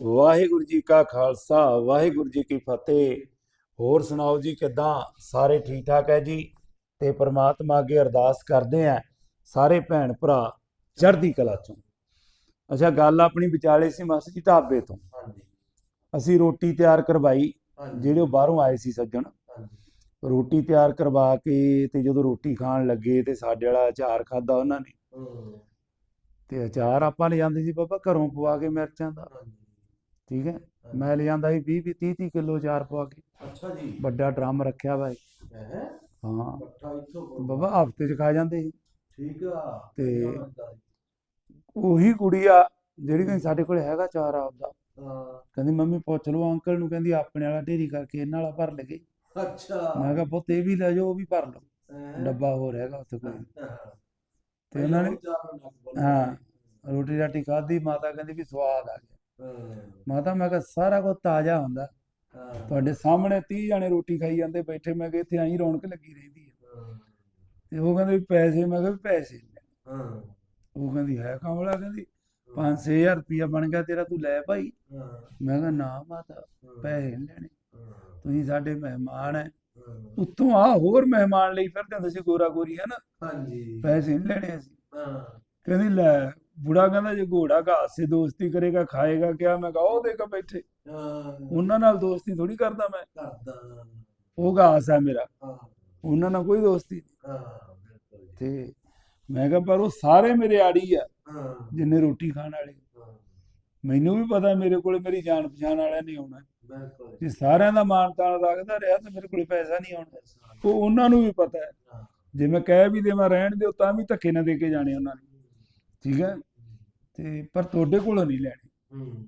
ਵਾਹਿਗੁਰੂ ਜੀ ਕਾ ਖਾਲਸਾ ਵਾਹਿਗੁਰੂ ਜੀ ਕੀ ਫਤਿਹ। ਹੋਰ ਸੁਣਾਓ ਜੀ ਕਿਦਾਂ? ਸਾਰੇ ਠੀਕ ਠਾਕ ਹੈ ਜੀ? ਤੇ ਪ੍ਰਮਾਤਮਾ ਅੱਗੇ ਅਰਦਾਸ ਕਰਦੇ ਆ ਸਾਰੇ ਭੈਣ ਭਰਾ ਚੜ੍ਹਦੀ ਕਲਾ ਚੋਂ। ਅੱਛਾ ਗੱਲ ਆਪਣੀ ਵਿਚਾਲੇ ਸੀ ਮਾਸਟਰ ਜੀ ਢਾਬੇ ਤੋਂ। ਹਾਂਜੀ। ਅਸੀਂ ਰੋਟੀ ਤਿਆਰ ਕਰਵਾਈ ਜਿਹੜੇ ਉਹ ਬਾਹਰੋਂ ਆਏ ਸੀ ਸੱਜਣ। ਰੋਟੀ ਤਿਆਰ ਕਰਵਾ ਕੇ ਤੇ ਜਦੋਂ ਰੋਟੀ ਖਾਣ ਲੱਗੇ ਤੇ ਸਾਡੇ ਵਾਲਾ ਅਚਾਰ ਖਾਦਾ ਉਹਨਾਂ ਨੇ। ਤੇ ਅਚਾਰ ਆਪਾਂ ਲੈ ਜਾਂਦੇ ਸੀ ਬਾਬਾ ਘਰੋਂ ਪਵਾ ਕੇ ਮਿਰਚਾਂ ਦਾ। ਠੀਕ ਹੈ? ਮੈਂ ਲੈ ਜਾਂਦਾ ਸੀ 20 20 30 30 ਕਿਲੋ ਅਚਾਰ ਪਵਾ ਕੇ। ਅੱਛਾ ਜੀ। ਵੱਡਾ ਡਰਮ ਰੱਖਿਆ ਵਾ। ਹੈ? ਇੱਥੋਂ ਬਾਬਾ ਹਫ਼ਤੇ ਚ ਖਾ ਜਾਂਦੇ ਸੀ ਠੀਕ ਆ। ਤੇ-? ਉਹੀ ਕੁੜੀ ਆ ਜਿਹੜੀ ਕਹਿੰਦੀ ਸਾਡੇ ਕੋਲ ਹੈਗਾ ਚਾਰ ਆਪਦਾ। ਹਾਂ। ਕਹਿੰਦੀ ਮੰਮੀ ਪੁੱਛ ਲਓ ਅੰਕਲ ਨੂੰ। ਕਹਿੰਦੀ ਆਪਣੇ ਵਾਲਾ ਢੇਰੀ ਕਰਕੇ ਇਹਨਾਂ ਵਾਲਾ ਭਰ ਲਗੇ ਅੱਛਾ। ਮੈਂ ਕਿਹਾ ਪੁੱਤ ਇਹ ਵੀ ਲੈ ਜਾਓ ਉਹ ਵੀ ਭਰ ਲਓ? ਡੱਬਾ ਹੋਰ ਹੈਗਾ ਉੱਥੇ ਕੋਈ। ਤੇ ਉਹਨਾਂ ਨੇ ਚਾਰ ਹਾਂ। ਰੋਟੀ ਰਾਟੀ ਖਾਧੀ ਮਾਤਾ ਕਹਿੰਦੀ ਵੀ ਸਵਾਦ ਆ ਗਿਆ। ਮਾਤਾ ਮੈਂ ਕਿਹਾ ਸਾਰਾ ਕੁਝ ਤਾਜ਼ਾ ਹੁੰਦਾ। ਤੁਹਾਡੇ ਸਾਹਮਣੇ 30 ਜਾਣੇ ਰੋਟੀ ਖਾਈ ਜਾਂਦੇ ਬੈਠੇ ਮੈਂ ਕਿਹਾ ਇੱਥੇ ਆਈ ਰੌਣਕ ਲੱਗੀ ਰਹਿੰਦੀ ਹੈ। ਤੇ ਉਹ ਕਹਿੰਦੇ ਪੈਸੇ ਮੈਂ ਕਿਹਾ ਪੈਸੇ ਉਹ ਕਹਿੰਦੀ ਹੈ ਕਮਲਾ ਕਹਿੰਦੀ 5-6000 ਰੁਪਇਆ ਬਣ ਗਿਆ ਤੇਰਾ ਤੂੰ ਲੈ ਭਾਈ। ਮੈਂ ਕਿਹਾ ਨਾ ਮਾਤਾ ਪੈਸੇ ਨਹੀਂ ਲੈਣੇ। ਤੁਸੀਂ ਸਾਡੇ ਮਹਿਮਾਨ ਹੈ ਹਾਂ। ਉੱਤੋਂ ਆ ਹੋਰ ਮਹਿਮਾਨ ਲਈ ਫਿਰਦੇ ਹੁੰਦੇ ਸੀ ਗੋਰਾ ਗੋਰੀ ਹੈ ਨਾ? ਹਾਂਜੀ। ਪੈਸੇ ਨਹੀਂ ਲੈਣੇ ਅਸੀਂ। ਹਾਂ। ਕਹਿੰਦੀ ਲੈ ਬੁੜਾ ਕਹਿੰਦਾ ਜੇ ਘੋੜਾ ਘਾਸ ਸੇ ਦੋਸਤੀ ਕਰੇਗਾ ਖਾਏਗਾ ਕਿਆ? ਮੈਂ ਕਹਾ ਉਹ ਦੇਖਾ ਬੈਠੇ। ਉਹਨਾਂ ਨਾਲ ਦੋਸਤੀ ਥੋੜੀ ਕਰਦਾ ਮੈਂ। ਕਰਦਾ। ਉਹ ਘਾਸ ਹੈ ਮੇਰਾ। ਉਹਨਾਂ ਨਾਲ ਕੋਈ ਦੋਸਤੀ ਨਹੀਂ। ਤੇ ਮੈਂ ਕਿਹਾ ਪਰ ਉਹ ਸਾਰੇ ਮੇਰੇ ਆੜੀ ਆ ਜਿੰਨੇ ਰੋਟੀ ਖਾਣ ਵਾਲੇ। ਮੈਨੂੰ ਵੀ ਪਤਾ ਮੇਰੇ ਕੋਲੇ ਮੇਰੀ ਜਾਣ ਪਛਾਣ ਵਾਲਿਆਂ ਨਹੀਂ ਆਉਣਾ। ਬਿਲਕੁਲ। ਜੀ। ਸਾਰਿਆਂ ਦਾ ਮਾਣ ਤਾਣ ਰੱਖਦਾ ਰਿਹਾ ਤਾਂ ਮੇਰੇ ਕੋਲੇ ਪੈਸਾ ਨਹੀਂ ਆਉਣਾ। ਉਹ ਉਹਨਾਂ ਨੂੰ ਵੀ ਪਤਾ ਹਾਂ, ਜੇ ਮੈਂ ਕਹਿ ਵੀ ਦੇਵਾਂ ਰਹਿਣ ਦਿਓ ਤਾਂ ਵੀ ਧੱਕੇ ਨਾ ਦੇ ਕੇ ਜਾਣੇ ਉਹਨਾਂ ਨੇ। ਠੀਕ ਹੈ? ਤੇ ਪਰ ਤੁਹਾਡੇ ਕੋਲੋਂ ਨਹੀਂ ਲੈਣੇ। ਹੂੰ।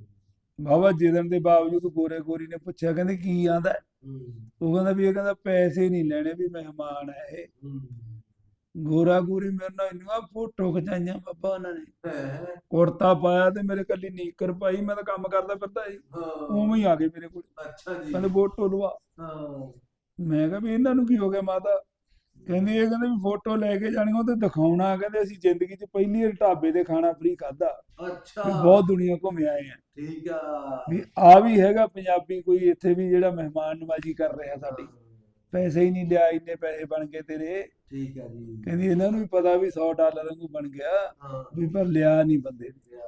ਬਾਬਾ ਜਿਦਨ ਦੇ ਬਾਵਜੂਦ ਗੋਰੇ ਗੋਰੀ ਨੇ ਪੁੱਛਿਆ ਕਹਿੰਦੇ ਕੀ ਆਂਦਾ? ਉਹ ਕਹਿੰਦਾ ਵੀ ਇਹ ਕਹਿੰਦਾ ਪੈਸੇ ਨਹੀਂ ਲੈਣੇ ਵੀ ਮਹਿਮਾਨ ਹੈ ਇਹ। ਗੋਰਾ ਗੋਰੀ ਮੇਰੇ ਨਾਲ ਇੰਨੀਆਂ ਫੋਟੋ ਖਿਚਾਈਆਂ ਬਾਬਾ ਉਹਨਾਂ ਨੇ। ਹੈ। ਕੁੜਤਾ ਪਾਇਆ ਤੇ ਮੇਰੇ ਕੱਲੀ ਨੀਕਰ ਪਾਈ ਮੈਂ ਤਾਂ ਕੰਮ ਕਰਦਾ ਫਿਰਦਾ ਸੀ। ਹਾਂ। ਉਵੇਂ ਹੀ ਆ ਗਏ ਮੇਰੇ ਕੋਲ। ਅੱਛਾ ਜੀ। ਕਹਿੰਦੇ ਫੋਟੋ ਲਵਾ। ਹਾਂ। ਮੈਂ ਕਿਹਾ ਵੀ ਇਹਨਾਂ ਨੂੰ ਕੀ ਹੋ ਗਿਆ ਮਾਤਾ? ਕਹਿੰਦੀ ਇਹ ਕਹਿੰਦੇ ਵੀ ਫੋਟੋ ਲੈ ਕੇ ਜਾਣੀ ਉਹ ਤੇ ਦਿਖਾਉਣਾ ਕਹਿੰਦੇ ਅਸੀਂ ਜ਼ਿੰਦਗੀ 'ਚ ਪਹਿਲੀ ਵਾਰ ਢਾਬੇ ਤੇ ਖਾਣਾ ਫ੍ਰੀ ਖਾਦਾ ਅੱਛਾ। ਬਹੁਤ ਦੁਨੀਆ ਘੁੰਮ ਆਏ ਆ। ਠੀਕ ਆ। ਵੀ ਆ ਵੀ ਹੈਗਾ ਪੰਜਾਬੀ ਕੋਈ ਇੱਥੇ ਵੀ ਜਿਹੜਾ ਮਹਿਮਾਨ ਨਵਾਜੀ ਕਰ ਰਿਹਾ ਸਾਡੀ। ਪੈਸੇ ਹੀ ਨਹੀਂ ਲਿਆ ਇੰਨੇ ਪੈਸੇ ਬਣ ਗਏ ਤੇਰੇ। ਠੀਕ ਆ ਜੀ। ਕਹਿੰਦੀ ਇਹਨਾਂ ਨੂੰ ਵੀ ਪਤਾ ਵੀ 100 ਡਾਲਰ ਨੂੰ ਬਣ ਗਿਆ। ਵੀ ਪਰ ਲਿਆ ਨਹੀਂ ਬੰਦੇ। ਨੇ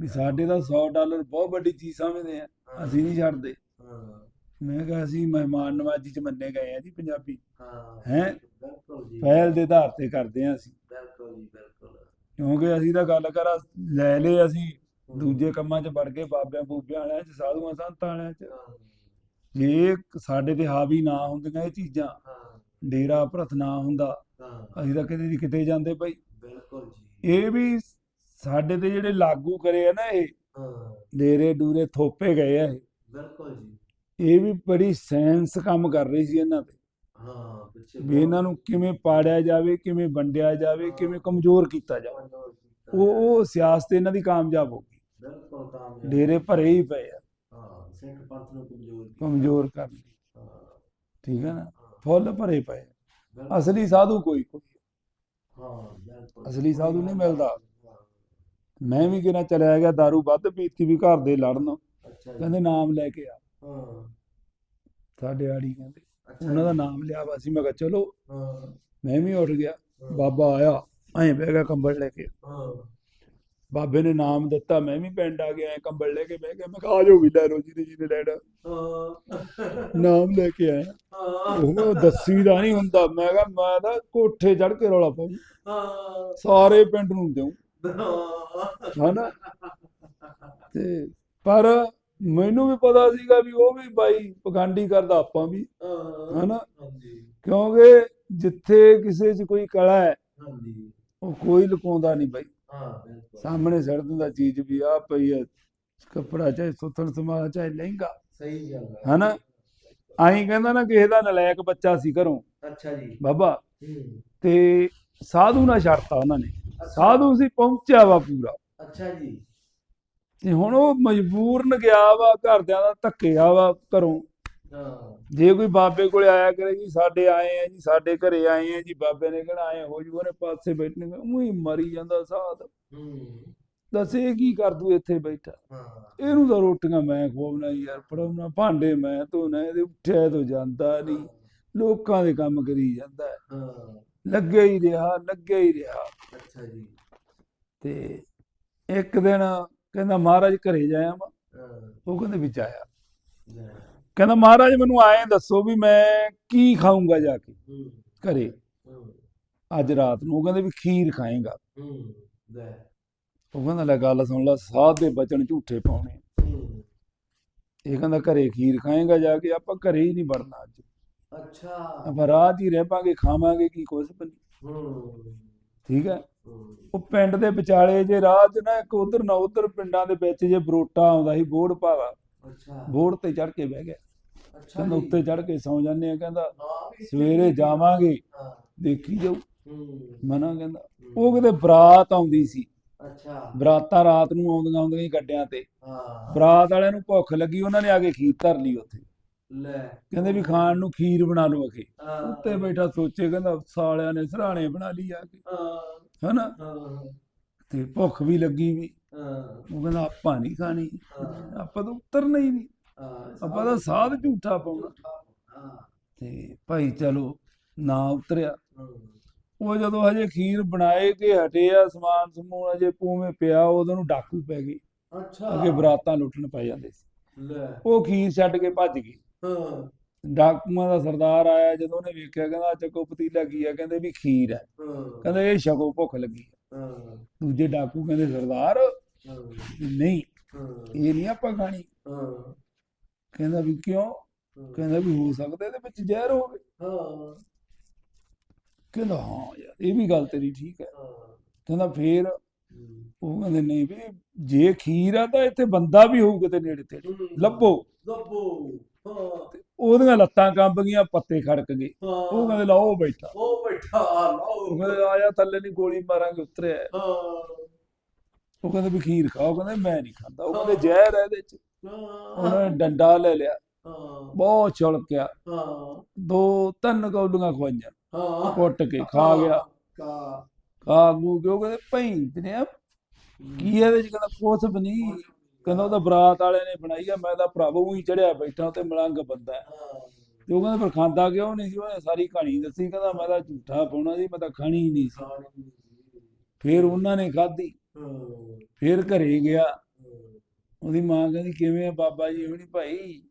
ਵੀ ਸਾਡੇ ਤਾਂ 100 ਡਾਲਰ ਬਹੁਤ ਵੱਡੀ ਚੀਜ਼ ਸਮਝਦੇ ਆ। ਅਸੀਂ ਨਹੀਂ ਛੱਡਦੇ। ਹਾਂ। ਮੈਂ ਕਿਹਾ ਅਸੀਂ ਮਹਿਮਾਨ ਨਵਾਜੀ 'ਚ ਮੰਨੇ ਗਏ ਆ ਜੀ ਪੰਜਾਬੀ। ਹਾਂ ਹੈਂ? ਬਿਲਕੁਲ ਜੀ। ਪਹਿਲ ਦੇ ਆਧਾਰ ਤੇ ਕਰਦੇ ਆ ਅਸੀਂ। ਬਿਲਕੁਲ ਜੀ ਬਿਲਕੁਲ। ਕਿਉਂਕਿ ਅਸੀਂ ਤਾਂ ਗੱਲ ਕਰਾਂ ਲੈ ਲਏ ਅਸੀਂ ਦੂਜੇ ਕੰਮਾਂ 'ਚ ਵੜ ਗਏ ਬਾਬਿਆਂ ਬੂਬਿਆਂ ਵਾਲਿਆਂ 'ਚ ਸਾਧੂਆਂ ਸੰਤਾਂ ਵਾਲਿਆਂ 'ਚ। ਜੇ। ਸਾਡੇ ਤੇ ਹਾਵੀ ਨਾ ਹੁੰਦੀਆਂ ਇਹ ਚੀਜ਼ਾਂ ਡੇਰਾ ਭਰਤ ਨਾ ਹੁੰਦਾ ਅਸੀਂ ਤਾਂ ਕਿਤੇ ਦੀ ਕਿਤੇ ਜਾਂਦੇ ਭਾਈ ਬਿਲਕੁਲ ਜੀ। ਇਹ ਵੀ ਸਾਡੇ ਤੇ ਜਿਹੜੇ ਲਾਗੂ ਕਰੇ ਆ ਨਾ ਇਹ ਹਾਂ। ਡੇਰੇ ਡੂਰੇ ਥੋਪੇ ਗਏ ਆ ਇਹ। ਬਿਲਕੁਲ ਜੀ। ਇਹ ਵੀ ਬੜੀ ਸੈਂਸ ਕੰਮ ਕਰ ਰਹੀ ਸੀ ਇਹਨਾਂ ਤੇ। ਹਾਂ ਪਿੱਛੇ ਵੀ ਇਹਨਾਂ ਨੂੰ ਕਿਵੇਂ ਪਾੜਿਆ ਜਾਵੇ ਕਿਵੇਂ ਵੰਡਿਆ ਜਾਵੇ ਕਿਵੇਂ ਕਮਜ਼ੋਰ ਕੀਤਾ ਜਾਵੇ। ਉਹ ਉਹ ਸਿਆਸਤ ਇਹਨਾਂ ਦੀ ਕਾਮਯਾਬ ਹੋ ਗਈ। ਬਿਲਕੁਲ ਡੇਰੇ ਭਰੇ ਹੀ ਪਏ ਆ। ਹਾਂ ਸਿੱਖ ਪੰਥ ਨੂੰ ਕਮਜ਼ੋਰ। ਕਮਜ਼ੋਰ ਲਈ ਠੀਕ ਹੈ ਨਾ? ਫੁੱਲ ਭਰੇ ਪਏ। ਅਸਲੀ ਸਾਧੂ ਕੋਈ ਕੋਈ ਹਾਂ ਬਿਲਕੁਲ। ਅਸਲੀ ਸਾਧੂ ਨਹੀਂ ਮਿਲਦਾ। ਮੈਂ ਵੀ ਕਿਹਾ ਚਲਿਆ ਗਿਆ दारू ਵੱਧ ਪੀਤੀ ਵੀ ਘਰ ਦੇ ਲੜਨ। ਕਹਿੰਦੇ ਨਾਮ ਲੈ ਕੇ ਆ। ਹਾਂ। ਸਾਡੇ ਆੜੀ ਕਹਿੰਦੇ। ਉਹਨਾਂ ਦਾ ਨਾਮ ਲਿਆ ਵਾ ਸੀ ਮੈਂ ਕਿਹਾ ਚਲੋ ਹਾਂ। ਮੈਂ ਵੀ ਉੱਠ ਗਿਆ ਬਾਬਾ ਆਇਆ ਐਂ ਬਹਿ ਗਿਆ ਕੰਬਲ ਲੈ ਕੇ। ਹਾਂ। ਬਾਬੇ ਨੇ ਨਾਮ ਦਿੱਤਾ ਮੈਂ ਵੀ ਪਿੰਡ ਆ ਗਿਆ ਕੰਬਲ ਲੈ ਕੇ ਬਹਿ ਗਿਆ ਮੈਂ ਕਿਹਾ ਆ ਜਾਓ ਵੀ ਲੈ ਲਓ ਜਿਹਨੇ ਜਿਹਨੇ ਲੈਣਾ। ਹਾਂ। ਨਾਮ ਲੈ ਕੇ ਆਇਆ। ਹਾਂ। ਉਹ ਦੱਸੀ ਦਾ ਨਹੀਂ ਹੁੰਦਾ ਮੈਂ ਕਿਹਾ ਮੈਂ ਤਾਂ ਕੋਠੇ ਚੜ ਕੇ ਰੌਲਾ ਪਾਉਂ। ਹਾਂ। ਸਾਰੇ ਪਿੰਡ ਨੂੰ ਦਿਉ। ਹਾਂ। ਹਨਾ? ਤੇ ਪਰ ਮੈਨੂੰ ਵੀ ਪਤਾ ਸੀਗਾ ਵੀ ਉਹ ਵੀ ਬਾਈ ਪਖੰਡੀ ਕਰਦਾ ਆਪਾਂ ਵੀ। ਹਨਾ? ਹਾਂਜੀ। ਕਿਉਂਕਿ ਜਿੱਥੇ ਕਿਸੇ 'ਚ ਕੋਈ ਕਲਾ ਹੈ ਹਾਂਜੀ। ਉਹ ਕੋਈ ਲੁਕਾਉਂਦਾ ਨਹੀਂ ਬਾਈ। ਹਾਂ ਸਾਹਮਣੇ ਸੜ ਦਿੰਦਾ ਚੀਜ਼ ਵੀ ਆ ਪਈ ਹੈ ਕੱਪੜਾ ਚਾਹੇ ਸੁੱਥਣ ਸਮਾ ਚਾਹੇ ਲਹਿੰਗਾ। ਸਹੀ ਗੱਲ ਹੈ ਹਨਾ? ਆਈ ਕਹਿੰਦਾ ਨਾ ਕਿਸੇ ਦਾ ਨਲਾਇਕ ਬੱਚਾ ਸੀ ਘਰੋਂ। ਅੱਛਾ ਜੀ। ਬਾਬਾ। ਹੂੰ। ਤੇ ਸਾਧੂ ਨਾਲ ਛੱਡਤਾ ਉਹਨਾਂ ਨੇ। ਸਾਧੂ ਸੀ ਪਹੁੰਚਿਆ ਵਾ ਪੂਰਾ। ਅੱਛਾ ਜੀ। ਤੇ ਹੁਣ ਉਹ ਮਜਬੂਰਨ ਗਿਆ ਵਾ ਘਰਦਿਆਂ ਦਾ ਧੱਕਿਆ ਵਾ ਘਰੋਂ। ਹਾਂ। ਜੇ ਕੋਈ ਬਾਬੇ ਕੋਲੇ ਆਇਆ ਕਰੇ ਜੀ ਸਾਡੇ ਆਏ ਆ ਜੀ ਸਾਡੇ ਘਰੇ ਆਏ ਆ ਜੀ ਬਾਬੇ ਨੇ ਕਹਿਣਾ ਆਏ ਹੋ ਜੂ ਉਹਨੇ ਪਾਸੇ ਬੈਠਣੇ ਉਹੀ ਮਰੀ ਜਾਂਦਾ ਸਾਧ। ਹੂੰ। ਦੱਸ ਇਹ ਕੀ ਕਰ ਦੂ ਇੱਥੇ ਬੈਠਾ? ਹਾਂ। ਇਹਨੂੰ ਤਾਂ ਰੋਟੀਆਂ ਮੈਂ ਖਵਾਉਣਾ ਯਾਰ ਪੜਾਉਣਾ ਭਾਂਡੇ ਮੈਂ ਧੋਣਾ ਇਹਦੇ ਉੱਠਿਆ ਤੋਂ ਜਾਂਦਾ ਨਹੀਂ ਲੋਕਾਂ ਦੇ ਕੰਮ ਕਰੀ ਜਾਂਦਾ। ਹੈ। ਹਾਂ ਲੱਗਿਆ ਹੀ ਰਿਹਾ ਲੱਗਿਆ ਹੀ ਰਿਹਾ। ਅੱਛਾ ਜੀ। ਤੇ ਇੱਕ ਦਿਨ ਕਹਿੰਦਾ ਮਹਾਰਾਜ ਘਰੇ ਜਾਇਆ ਮੈਂ ਹਾਂ। ਉਹ ਕਹਿੰਦੇ ਵਿੱਚ ਆਇਆ। ਕਹਿੰਦਾ ਮਹਾਰਾਜ ਮੈਨੂੰ ਆਏ ਦੱਸੋ ਵੀ ਮੈਂ ਕੀ ਖਾਊਂਗਾ ਜਾ ਕੇ ਘਰੇ? ਅੱਜ ਰਾਤ ਨੂੰ। ਉਹ ਕਹਿੰਦੇ ਵੀ ਖੀਰ ਖਾਏਗਾ। ਉਹ ਕਹਿੰਦਾ ਲੈ ਗੱਲ ਸੁਣ ਲੈ ਸਾਧ ਦੇ ਬਚਨ ਝੂਠੇ ਪਾਉਣੇ ਇਹ ਕਹਿੰਦਾ ਘਰੇ ਖੀਰ ਖਾਏਗਾ ਜਾ ਕੇ ਆਪਾਂ ਘਰੇ ਹੀ ਨਹੀਂ ਵੜਨਾ ਅੱਜ। ਅੱਛਾ। ਆਪਾਂ ਰਾਤ ਹੀ ਰਹਿ ਪਾਂਗੇ ਖਾਵਾਂਗੇ ਕੀ ਵੀ ਨਹੀਂ ਹੂੰ। ਠੀਕ ਹੂੰ? ਉਹ ਪਿੰਡ ਦੇ ਵਿਚਾਲੇ ਜੇ ਰਾਹ 'ਚ ਨਾ ਇੱਕ ਉਧਰ ਨਾ ਉਧਰ ਪਿੰਡਾਂ ਦੇ ਵਿੱਚ ਜੇ ਬਰੋਟਾ ਆਉਂਦਾ ਸੀ ਬੋੜ ਭਾਵਾ ਅੱਛਾ। ਬੋੜ ਤੇ ਚੜ ਕੇ ਬਹਿ ਗਿਆ। ਅੱਛਾ ਕਹਿੰਦਾ। ਉੱਤੇ ਚੜ ਕੇ ਸੌ ਜਾਂਦੇ ਆ ਕਹਿੰਦਾ ਸਵੇਰੇ ਜਾਵਾਂਗੇ ਦੇਖੀ ਜਾਊ। ਮਨਾ ਕਹਿੰਦਾ। ਉਹ ਕਿਤੇ ਬਰਾਤ ਆਉਂਦੀ ਸੀ। ਅੱਛਾ। ਬਰਾਤਾਂ ਰਾਤ ਨੂੰ ਆਉਂਦੀਆਂ ਆਉਂਦੀਆਂ ਹੀ ਗੱਡਿਆਂ ਤੇ। ਹਾਂ। ਬਰਾਤ ਵਾਲਿਆਂ ਨੂੰ ਭੁੱਖ ਲੱਗੀ ਉਹਨਾਂ ਨੇ ਆ ਕੇ ਖੀਰ ਧਰ ਲਈ ਉੱਥੇ। ਲੈ। ਕਹਿੰਦੇ ਵੀ ਖਾਣ ਨੂੰ ਖੀਰ ਬਣਾ ਲਓ ਅਖੇ। ਹਾਂ। ਉੱਤੇ ਬੈਠਾ ਸੋਚੇ ਕਹਿੰਦਾ ਸਾਲਿਆਂ ਨੇ ਸਰਾਣੇ ਬਣਾ ਲਈ ਆ ਕੇ। ਹਾਂ। ਹਨਾ? ਹਾਂ। ਤੇ ਭੁੱਖ ਵੀ ਲੱਗੀ ਵੀ। ਹਾਂ। ਉਹ ਕਹਿੰਦਾ ਆਪਾਂ ਨਹੀਂ ਖਾਣੀ। ਹਾਂ। ਆਪਾਂ ਤਾਂ ਉਤਰਨਾ ਹੀ ਨਹੀਂ। ਹਾਂ ਆਪਾਂ ਤਾਂ ਸਾਧ ਝੂਠਾ ਪਾਉਣਾ। ਹਾਂ। ਤੇ ਭਾਈ ਚਲੋ ਨਾ ਉਤਰਿਆ। ਉਹ ਜਦੋਂ ਹਜੇ ਖੀਰ ਬਣਾਏ ਕੇ ਹਟੇ ਆ ਸਮਾਨ ਸਮੂਨ ਅਜੇ ਪੂਵੇਂ ਪਿਆ ਉਦੋਂ ਨੂੰ ਡਾਕੂ ਪੈ ਗਏ। ਅੱਛਾ। ਅੱਗੇ ਬਰਾਤਾਂ ਲੁੱਟਣ ਪੈ ਜਾਂਦੇ ਸੀ। ਲੈ। ਉਹ ਖੀਰ ਛੱਡ ਕੇ ਭੱਜ ਗਏ। ਹਾਂ। ਡਾਕੂਆਂ ਦਾ ਸਰਦਾਰ ਆਇਆ ਜਦੋਂ ਉਹਨੇ ਵੇਖਿਆ ਕਹਿੰਦਾ ਚੱਕੋ ਪਤੀਲਾ ਕੀ ਆ ਕਹਿੰਦੇ ਵੀ ਖੀਰ ਹੈ। ਕਹਿੰਦੇ ਇਹ ਛਕੋ ਭੁੱਖ ਲੱਗੀ ਹੈ। ਦੂਜੇ ਡਾਕੂ ਕਹਿੰਦੇ ਸਰਦਾਰ ਨਹੀਂ ਇਹ ਨਹੀਂ ਆਪਾਂ ਖਾਣੀ। ਕਹਿੰਦਾ ਵੀ ਕਿਉਂ? ਕਹਿੰਦਾ ਵੀ ਹੋ ਸਕਦਾ ਇਹਦੇ ਵਿੱਚ ਜ਼ਹਿਰ ਹੋਵੇ। ਹਾਂ। ਕਹਿੰਦਾ ਹਾਂ ਯਾਰ ਇਹ ਵੀ ਗੱਲ ਤੇਰੀ ਠੀਕ ਹੈ। ਕਹਿੰਦਾ ਫੇਰ ਉਹ ਕਹਿੰਦੇ ਨਹੀਂ ਵੀ ਜੇ ਖੀਰ ਆ ਤਾਂ ਇੱਥੇ ਬੰਦਾ ਵੀ ਹੋਊ ਕਿਤੇ ਨੇੜੇ ਤੇ ਲੱਭੋ। ਲੱਭੋ। ਉਹਦੀਆਂ ਲੱਤਾਂ ਕੰਬ ਗਈਆਂ ਪੱਤੇ ਖੜਕ ਗਏ। ਉਹ ਕਹਿੰਦੇ ਲਾਓ ਬੈਠਾ। ਉਹ ਬੈਠਾ ਲਾਓ। ਕਹਿੰਦੇ ਆਇਆ ਥੱਲੇ ਨਹੀਂ ਗੋਲੀ ਮਾਰਾਂਗੇ ਉਤਰਿਆ। ਹਾਂ। ਉਹ ਕਹਿੰਦੇ ਵੀ ਖੀਰ ਖਾਓ ਕਹਿੰਦੇ ਮੈਂ ਨਹੀਂ ਖਾਂਦਾ। ਉਹ ਕਹਿੰਦੇ ਜ਼ਹਿਰ ਹੈ ਇਹਦੇ ਚ। ਉਹਨਾਂ ਡੰਡਾ ਲੈ ਲਿਆ। ਬਹੁਤ ਛੁਲਕਿਆ। ਹਾਂ। ਦੋ ਤਿੰਨ ਕੌਲੀਆਂ ਖਵਾਈਆਂ। ਹਾਂ। ਕੁੱਟ ਕੇ ਖਾ ਗਿਆ। ਕਾ ਖਾ ਗੂ ਕੇ ਉਹ ਕਹਿੰਦੇ ਭੈਂ ਨੇ ਕੀ ਇਹਦੇ ਚ? ਕਹਿੰਦਾ ਕੁਛ ਵੀ ਨਹੀਂ। ਕਹਿੰਦਾ ਉਹ ਤਾਂ ਬਰਾਤ ਵਾਲੇ ਨੇ ਬਣਾਈ ਆ, ਮੈਂ ਤਾਂ ਭਰਾਵੋ ਹੀ ਚੜਿਆ ਬੈਠਾ ਤੇ ਮਲੰਗ ਬੰਦਾ। ਤੇ ਉਹ ਕਹਿੰਦਾ ਫਿਰ ਖਾਂਦਾ ਕਿਉਂ ਨਹੀਂ ਸੀ? ਉਹਨੇ ਸਾਰੀ ਕਹਾਣੀ ਦੱਸੀ, ਕਹਿੰਦਾ ਮੈਂ ਤਾਂ ਝੂਠਾ ਪਾਉਣਾ ਸੀ, ਮੈਂ ਤਾਂ ਖਾਣੀ ਹੀ ਨਹੀਂ ਸੀ। ਫਿਰ ਉਹਨਾਂ ਨੇ ਖਾਧੀ। ਫਿਰ ਘਰੇ ਗਿਆ। ਉਹਦੀ ਮਾਂ ਕਹਿੰਦੀ, ਕਿਵੇਂ ਆ ਬਾਬਾ ਜੀ, ਹੁਣੀ ਭਾਈ?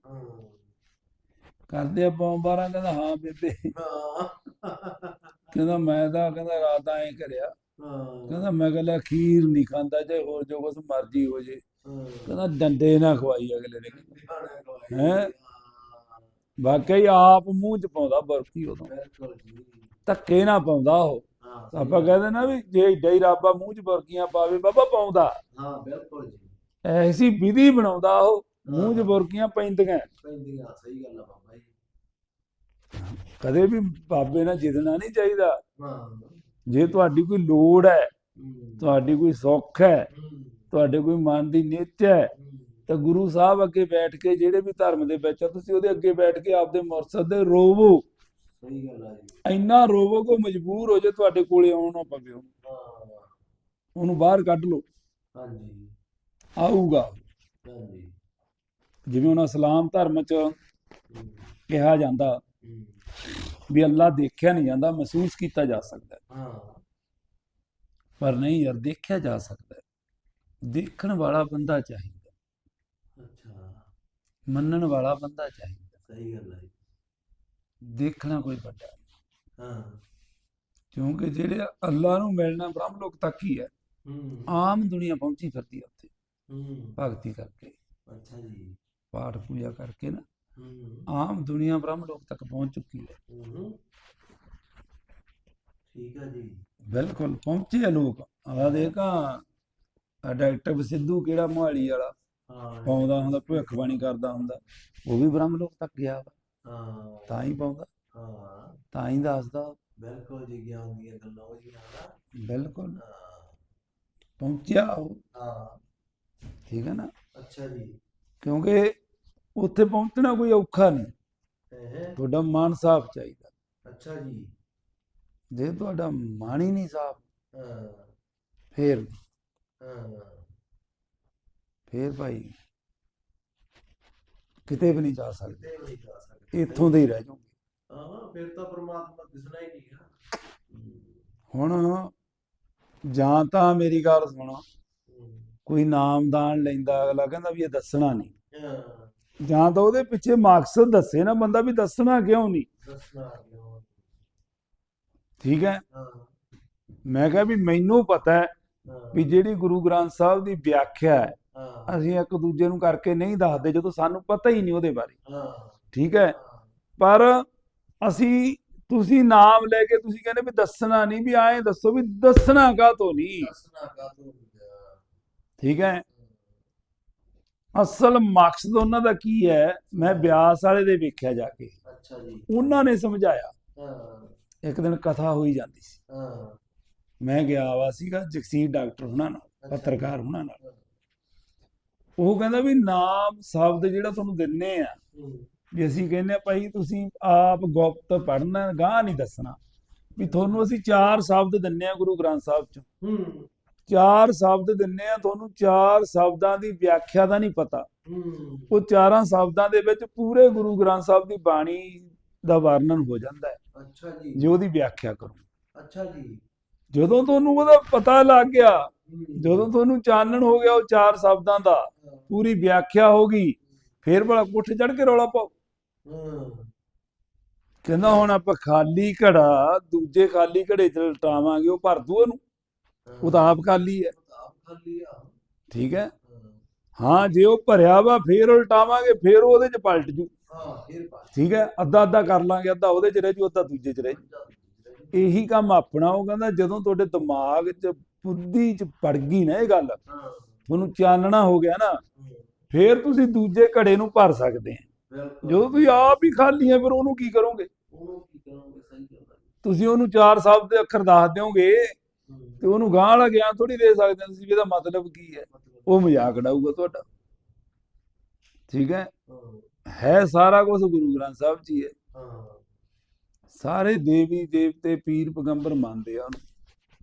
ਕਰਦੇ ਆਪਾਂ ਬਾਰਾਂ, ਕਹਿੰਦਾ, ਹਾਂ ਬੇਬੇ। ਕਹਿੰਦਾ, ਮੈਂ ਤਾਂ, ਕਹਿੰਦਾ, ਰਾਤਾਂ ਕਰਿਆ ਕਹਿੰਦਾ, ਮੈਂ ਕਹਿੰਦਾ, ਖੀਰ ਨਹੀਂ ਖਾਂਦਾ, ਚਾਹੇ ਹੋਰ ਜੋ ਕੁਛ ਮਰਜ਼ੀ ਹੋ ਜੇ। ਕਹਿੰਦਾ ਡੰਡੇ ਨਾ ਖਵਾਈ ਅਗਲੇ ਨੇ। ਹੈਂ? ਵਾਕਈ ਆਪ ਮੂੰਹ ਚ ਪਾਉਂਦਾ ਬਰਫੀ ਉਦੋਂ। ਧੱਕੇ ਨਾ ਪਾਉਂਦਾ ਉਹ। ਆਪਾਂ ਕਹਿੰਦੇ ਨਾ ਵੀ ਜੇ ਏਡਾ ਹੀ ਰੱਬਾ ਮੂੰਹ ਚ ਬਰਕੀਆਂ ਪਾਵੇ ਬਾਬਾ ਪਾਉਂਦਾ। ਹਾਂ ਬਿਲਕੁਲ ਜੀ। ਐਸੀ ਵਿਧੀ ਬਣਾਉਂਦਾ ਉਹ ਮੂੰਹ ਚ ਬਰਕੀਆਂ ਪੈਂਦੀਆਂ। ਪੈਂਦੀਆਂ ਸਹੀ ਗੱਲ ਆ ਬਾਬਾ ਜੀ। ਕਦੇ ਵੀ ਬਾਬੇ ਨਾਲ ਜਿੱਦਣਾ ਨਹੀਂ ਚਾਹੀਦਾ। ਜੇ ਤੁਹਾਡੀ ਕੋਈ ਲੋੜ ਹੈ ਤੁਹਾਡੀ ਕੋਈ ਸੁੱਖ ਹੂੰ, ਤੁਹਾਡੇ ਕੋਈ ਮਨ ਦੀ ਨਿੱਤ ਹੈ ਤਾਂ ਗੁਰੂ ਸਾਹਿਬ ਅੱਗੇ ਬੈਠ ਕੇ ਜਿਹੜੇ ਵੀ ਧਰਮ ਦੇ ਵਿੱਚ ਆ ਤੁਸੀਂ ਉਹਦੇ ਅੱਗੇ ਬੈਠ ਕੇ ਆਪਦੇ ਮੁਰਸ਼ਦ ਦੇ ਰੋਵੋ। ਸਹੀ ਗੱਲ ਆ ਜੀ। ਇੰਨਾ ਰੋਵੋ ਕੋ ਮਜਬੂਰ ਹੋ ਜੇ ਤੁਹਾਡੇ ਕੋਲੇ ਆਉਣ ਨਾ ਪਵੇ ਉਹਨੂੰ। ਉਹਨੂੰ ਬਾਹਰ ਕੱਢ ਲਓ। ਹਾਂਜੀ। ਆਊਗਾ। ਹਾਂਜੀ। ਜਿਵੇਂ ਹੁਣ ਇਸਲਾਮ ਧਰਮ ਚ ਕਿਹਾ ਜਾਂਦਾ ਵੀ ਅੱਲਾ ਦੇਖਿਆ ਨਹੀਂ ਜਾਂਦਾ ਮਹਿਸੂਸ ਕੀਤਾ ਜਾ ਸਕਦਾ। ਹੈ। ਪਰ ਨਹੀਂ ਯਾਰ ਦੇਖਿਆ ਜਾ ਸਕਦਾ। ਦੇਖਣ ਵਾਲਾ ਬੰਦਾ ਚਾਹੀਦਾ। ਅੱਛਾ। ਮੰਨਣ ਵਾਲਾ ਬੰਦਾ ਚਾਹੀਦਾ। ਸਹੀ ਗੱਲ ਜੀ। ਦੇਖਣਾ ਕੋਈ ਵੱਡਾ। ਹਾਂ। ਕਿਉਂਕਿ ਜਿਹੜੇ ਅੱਲਾ ਨੂੰ ਮਿਲਣਾ ਬ੍ਰਹਮ ਲੋਕ ਤੱਕ ਹੀ ਹੈ। ਹੂੰ। ਆਮ ਦੁਨੀਆ ਪਹੁੰਚੀ ਫਿਰਦੀ ਹੈ ਉੱਥੇ। ਹੂੰ। ਭਗਤੀ ਕਰਕੇ। ਅੱਛਾ ਜੀ। ਪਾਠ ਪੂਜਾ ਕਰਕੇ ਨਾ। ਹੂੰ। ਆਮ ਦੁਨੀਆ ਬ੍ਰਹਮ ਲੋਕ ਤੱਕ ਪਹੁੰਚ ਚੁੱਕੀ ਹੈ। ਹੂੰ। ਠੀਕ ਆ ਜੀ। ਬਿਲਕੁਲ ਪਹੁੰਚੇ ਆ ਲੋਕ। ਆ ਦੇਖਾਂ। ਆ ਡਾਕਟਰ ਸਿੱਧੂ ਕਿਹੜਾ ਮੋਹਾਲੀ ਵਾਲਾ? ਹਾਂ। ਪਾਉਂਦਾ ਹੁੰਦਾ ਭਵਿੱਖਬਾਣੀ ਕਰਦਾ ਹੁੰਦਾ। ਉਹ ਵੀ ਬ੍ਰਹਮ ਲੋਕ ਤੱਕ ਗਿਆ ਵਾ। ਹਾਂ। ਤਾਂ ਹੀ ਪਾਉਂਦਾ। ਹਾਂ। ਤਾਂ ਹੀ ਦੱਸਦਾ। ਬਿਲਕੁਲ ਜੀ ਗਿਆਨ ਦੀਆਂ ਗੱਲਾਂ ਉਹ ਜੀ ਨਾ। ਬਿਲਕੁਲ। ਹਾਂ। ਪਹੁੰਚਿਆ ਉਹ। ਹਾਂ। ਠੀਕ ਹੈ ਨਾ? ਅੱਛਾ ਜੀ। ਕਿਉਂਕਿ ਉੱਥੇ ਪਹੁੰਚਣਾ ਕੋਈ ਔਖਾ ਨਹੀਂ। ਹੈ? ਤੁਹਾਡਾ ਮਨ ਸਾਫ਼ ਚਾਹੀਦਾ। ਅੱਛਾ ਜੀ। ਜੇ ਤੁਹਾਡਾ ਮਨ ਹੀ ਨਹੀਂ ਸਾਫ਼ ਹਾਂ। ਫੇਰ ਹਾਂ ਫੇਰ ਭਾਈ ਕਿਤੇ ਵੀ ਨਹੀਂ ਜਾ ਸਕਦੇ। ਇੱਥੋਂ ਦੇ ਹੀ ਰਹਿ ਜਾਓਗੇ। ਹਾਂ ਫਿਰ ਤਾਂ ਪ੍ਰਮਾਤਮਾ ਦਿਸਣਾ ਹੀ ਨਹੀਂ ਆ। ਹੁਣ ਜਾਂ ਤਾਂ ਮੇਰੀ ਗੱਲ ਸੁਣੋ। ਕੋਈ ਨਾਮਦਾਨ ਲੈਂਦਾ ਅਗਲਾ ਕਹਿੰਦਾ ਵੀ ਇਹ ਦੱਸਣਾ ਨਹੀਂ। ਜਾਂ ਤਾਂ ਉਹਦੇ ਪਿੱਛੇ ਮਕਸਦ ਦੱਸੇ ਨਾ ਬੰਦਾ ਵੀ ਦੱਸਣਾ ਕਿਉਂ ਨਹੀਂ। ਦੱਸਣਾ ਕਿਉਂ ਠੀਕ ਹੈ। ਮੈਂ ਕਿਹਾ ਵੀ ਮੈਨੂੰ ਪਤਾ ਹਾਂ ਵੀ ਜਿਹੜੀ ਗੁਰੂ ਗ੍ਰੰਥ ਸਾਹਿਬ ਦੀ ਵਿਆਖਿਆ ਹੈ ਅਸੀਂ ਇੱਕ ਦੂਜੇ ਨੂੰ ਕਰਕੇ ਨਹੀਂ ਦੱਸਦੇ ਜਦੋਂ ਸਾਨੂੰ ਪਤਾ ਹੀ ਨਹੀਂ ਉਹਦੇ ਬਾਰੇ। ਠੀਕ ਹੈ? ਪਰ ਅਸੀਂ ਤੁਸੀਂ ਨਾਮ ਲੈ ਕੇ ਤੁਸੀਂ ਕਹਿੰਦੇ ਵੀ ਦੱਸਣਾ ਨਹੀਂ ਵੀ ਆਏ ਦੱਸੋ ਵੀ ਦੱਸਣਾ ਦੱਸਣਾ ਕਾਹਤੋਂ ਨਹੀਂ। ਠੀਕ ਹੈ। ਅਸਲ ਮਕਸਦ ਉਹਨਾਂ ਦਾ ਕੀ ਹੈ? ਮੈਂ ਬਿਆਸ ਵਾਲੇ ਦੇ ਵੇਖਿਆ ਜਾ ਕੇ। ਅੱਛਾ ਜੀ। ਉਹਨਾਂ ਨੇ ਸਮਝਾਇਆ। ਹਾਂ। ਇੱਕ ਦਿਨ ਕਥਾ ਹੋਈ ਜਾਂਦੀ ਸੀ। ਹਾਂ। ਮੈਂ ਗਿਆ ਵਾ ਸੀਗਾ ਜਗਸੀਰ ਡਾਕਟਰ ਹੁਣਾਂ ਨਾਲ। ਪੱਤਰਕਾਰ ਹੁਣਾਂ ਨਾਲ। ਉਹ ਕਹਿੰਦਾ ਵੀ ਨਾਮ ਸ਼ਬਦ ਜਿਹੜਾ ਤੁਹਾਨੂੰ ਦਿੰਨੇ ਆ ਵੀ ਅਸੀਂ ਕਹਿੰਦੇ ਆ ਭਾਈ ਤੁਸੀਂ ਆਪ ਗੁਪਤ ਪੜ੍ਹਨਾ ਗਾਹ ਨਹੀਂ ਦੱਸਣਾ। ਵੀ ਤੁਹਾਨੂੰ ਅਸੀਂ ਚਾਰ ਸ਼ਬਦ ਦਿੰਨੇ ਆ ਗੁਰੂ ਗ੍ਰੰਥ ਸਾਹਿਬ ਚ। ਚਾਰ ਸ਼ਬਦ ਦਿੰਨੇ ਆ ਤੁਹਾਨੂੰ ਚਾਰ ਸ਼ਬਦਾਂ ਦੀ ਵਿਆਖਿਆ ਦਾ ਨਹੀਂ ਪਤਾ। ਉਹ ਚਾਰਾਂ ਸ਼ਬਦਾਂ ਦੇ ਵਿੱਚ ਪੂਰੇ ਗੁਰੂ ਗ੍ਰੰਥ ਸਾਹਿਬ ਦੀ ਬਾਣੀ ਦਾ ਵਰਣਨ ਹੋ ਜਾਂਦਾ ਹੈ। ਅੱਛਾ ਜੀ। ਜੇ ਉਹਦੀ ਵਿਆਖਿਆ ਕਰੋ। ਅੱਛਾ ਜੀ। ਜਦੋਂ ਤੁਹਾਨੂੰ ਉਹਦਾ ਪਤਾ ਲੱਗ ਗਿਆ ਜਦੋਂ ਤੁਹਾਨੂੰ ਚਾਨਣ ਹੋ ਗਿਆ ਉਹ ਚਾਰ ਸ਼ਬਦਾਂ ਦਾ ਪੂਰੀ ਵਿਆਖਿਆ ਹੋ ਗਈ ਫੇਰ ਭਲਾ ਕੁੱਠ ਚੜ ਕੇ ਰੌਲਾ ਪਾਓ। ਕਹਿੰਦਾ ਹੁਣ ਆਪਾਂ ਖਾਲੀ ਘੜਾ ਦੂਜੇ ਖਾਲੀ ਘੜੇ ਚ ਲਟਾਵਾਂਗੇ ਉਹ ਭਰ ਦੂ ਉਹਨੂੰ। ਉਹ ਤਾਂ ਆਪ ਖਾਲੀ ਹੈ। ਠੀਕ ਹੈ? ਹਾਂ, ਜੇ ਉਹ ਭਰਿਆ ਵਾ ਫੇਰ ਉਲਟਾਵਾਂਗੇ ਫੇਰ ਉਹ ਉਹਦੇ ਚ ਪਲਟ ਜੂ। ਹਾਂ ਫਿਰ ਪਾ ਠੀਕ ਹੈ? ਅੱਧਾ ਅੱਧਾ ਕਰ ਲਾਂਗੇ ਅੱਧਾ ਉਹਦੇ ਚ ਰਹਿ ਜੂ ਅੱਧਾ ਦੂਜੇ ਚ ਰਹਿ ਜੂ। ਇਹੀ ਕੰਮ ਆਪਣਾ ਉਹ ਕਹਿੰਦਾ ਜਦੋਂ ਤੁਹਾਡੇ ਦਿਮਾਗ 'ਚ ਬੁੱਧੀ 'ਚ ਪੜ ਗਈ ਨਾ ਇਹ ਗੱਲ ਤੁਹਾਨੂੰ ਚਾਨਣਾ ਹੋ ਗਿਆ ਨਾ ਫੇਰ ਤੁਸੀਂ ਦੂਜੇ ਘੜੇ ਨੂੰ ਭਰ ਸਕਦੇ ਆ। ਜਦੋਂ ਤੁਸੀਂ ਆਪ ਹੀ ਖਾਲੀ ਆ ਫਿਰ ਉਹਨੂੰ ਕੀ ਕਰੋਗੇ? ਤੁਸੀਂ ਉਹਨੂੰ ਚਾਰ ਸ਼ਬਦ ਦੇ ਅੱਖਰ ਦੱਸ ਦਿਓਗੇ ਤੇ ਉਹਨੂੰ ਗਾਂ ਵਾਲਾ ਗਿਆਨ ਥੋੜੀ ਦੇ ਸਕਦੇ ਤੁਸੀਂ ਇਹਦਾ ਮਤਲਬ ਕੀ ਹੈ। ਉਹ ਮਜ਼ਾਕ ਉਡਾਊਗਾ ਤੁਹਾਡਾ। ਠੀਕ ਹੈ? ਹਾਂ। ਸਾਰਾ ਕੁਝ ਗੁਰੂ ਗ੍ਰੰਥ ਸਾਹਿਬ ਹੈ। ਹਾਂ। ਸਾਰੇ ਦੇਵੀ ਦੇਵਤੇ ਪੀਰ ਪੈਗੰਬਰ ਮੰਨਦੇ ਆ ਉਹਨੂੰ।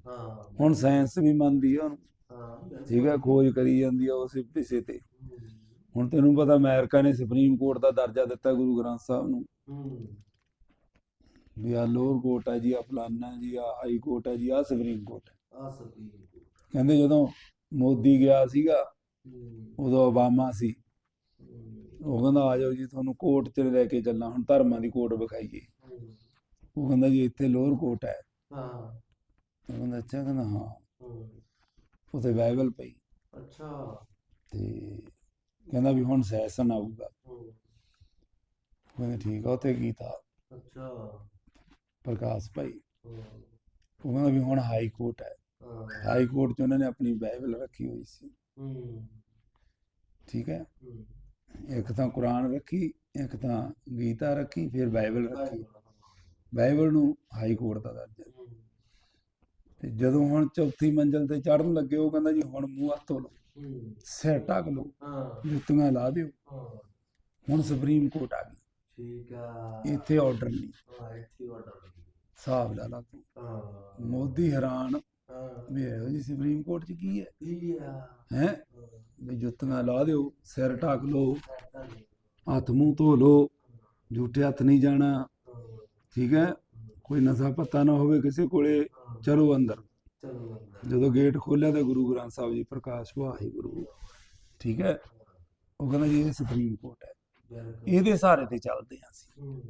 ਹਾਂ। ਹੁਣ ਸਾਇੰਸ ਵੀ ਮੰਨਦੀ ਆ ਉਹਨੂੰ। ਹਾਂ। ਠੀਕ ਹੈ ਖੋਜ ਕਰੀ ਜਾਂਦੀ ਆ ਉਸ ਪਿੱਛੇ ਤੇ। ਹੁਣ ਤੈਨੂੰ ਪਤਾ ਅਮਰੀਕਾ ਨੇ ਸੁਪਰੀਮ ਕੋਰਟ ਦਾ ਦਰਜਾ ਦਿੱਤਾ ਗੁਰੂ ਗ੍ਰੰਥ ਸਾਹਿਬ ਨੂੰ। ਵੀ ਆ ਲੋਅਰ ਕੋਰਟ ਹੈ ਜੀ ਆ ਫਲਾਨਾ ਜੀ ਆ ਹਾਈ ਕੋਰਟ ਹੈ ਜੀ ਆ ਸੁਪਰੀਮ ਕੋਰਟ ਆ। ਸਕੀ ਕਹਿੰਦੇ ਜਦੋਂ ਮੋਦੀ ਗਿਆ ਸੀਗਾ ਉਦੋਂ ਓਬਾਮਾ ਸੀ। ਉਹ ਕਹਿੰਦਾ ਆ ਜਾਓ ਜੀ ਤੁਹਾਨੂੰ ਕੋਰਟ 'ਚ ਲੈ ਕੇ ਚੱਲਾਂ ਹੁਣ ਧਰਮਾਂ ਦੀ ਕੋਰਟ ਵਿਖਾਈਏ। ਉਹ ਕਹਿੰਦਾ ਜੀ ਇੱਥੇ ਲੋਅਰ ਕੋਰਟ ਹੈ। ਹਾਂ। ਉਹ ਕਹਿੰਦਾ ਅੱਛਾ ਕਹਿੰਦਾ ਹਾਂ। ਉੱਥੇ ਬਾਈਬਲ ਪਈ। ਅੱਛਾ। ਤੇ ਕਹਿੰਦਾ ਵੀ ਹੁਣ ਸੈਸ਼ਨ ਆਊਗਾ। ਕਹਿੰਦਾ ਠੀਕ ਆ ਉੱਥੇ ਗੀਤਾ। ਅੱਛਾ। ਪ੍ਰਕਾਸ਼ ਭਾਈ। ਉਹ ਕਹਿੰਦਾ ਵੀ ਹੁਣ ਹਾਈ ਕੋਰਟ ਹੈ। ਹਾਈ ਕੋਰਟ 'ਚ ਉਹਨਾਂ ਨੇ ਆਪਣੀ ਬਾਈਬਲ ਰੱਖੀ ਹੋਈ ਸੀ। ਠੀਕ ਹੈ? ਇੱਕ ਤਾਂ ਕੁਰਾਨ ਰੱਖੀ ਇੱਕ ਤਾਂ ਗੀਤਾ ਰੱਖੀ ਫਿਰ ਬਾਈਬਲ ਰੱਖੀ। ਬਾਈਬਲ, ਨੂੰ ਹਾਈ ਕੋਰਟ ਦਾ ਦਰਜਾ ਤੇ ਜਦੋਂ ਹੁਣ ਚੌਥੀ ਮੰਜ਼ਲ ਤੇ ਚੜਨ ਲੱਗੇ ਉਹ ਕਹਿੰਦਾ ਜੀ ਹੁਣ ਮੂੰਹ ਹੱਥ ਧੋ ਲਓ ਸਿਰ ਢੱਕ ਲਓ ਹਾਂ। ਜੁੱਤੀਆਂ ਲਾ ਦਿਓ। ਹਾਂ। ਹੁਣ ਸੁਪਰੀਮ ਕੋਰਟ ਆ ਗਈ। ਠੀਕ ਆ। ਇੱਥੇ ਆਰਡਰ ਨਹੀਂ। ਹਾਂ ਇੱਥੇ ਆਰਡਰ ਹਿਸਾਬ ਲਾ ਲਾ ਤੂੰ। ਹਾਂ। ਮੋਦੀ ਹੈਰਾਨ। ਹਾਂ। ਵੀ ਇਹੋ ਜੀ ਸੁਪਰੀਮ ਕੋਰਟ 'ਚ ਕੀ ਹੈ? ਕੀ ਆ? ਹੈ? ਵੀ ਜੁੱਤੀਆਂ ਲਾ ਦਿਓ ਸਿਰ ਢੱਕ ਲਓ। ਹੱਥ ਮੂੰਹ ਧੋ ਲਓ ਝੂਠੇ ਹੱਥ ਨਹੀਂ ਜਾਣਾ। ਠੀਕ ਹੈ ਕੋਈ ਨਸ਼ਾ ਪਤਾ ਨਾ ਹੋਵੇ ਕਿਸੇ ਕੋਲੇ ਚਲੋ ਅੰਦਰ। ਜਦੋਂ ਗੇਟ ਖੋਲਿਆ ਤੇ ਗੁਰੂ ਗ੍ਰੰਥ ਸਾਹਿਬ ਜੀ ਪ੍ਰਕਾਸ਼ ਵਾਹਿਗੁਰੂ। ਠੀਕ ਹੈ ਉਹ ਕਹਿੰਦਾ ਜੀ ਇਹ ਸੁਪਰੀਮ ਕੋਰਟ ਹੈ। ਇਹਦੇ ਸਹਾਰੇ ਤੇ ਚੱਲਦੇ ਅਸੀਂ। ਹਮ,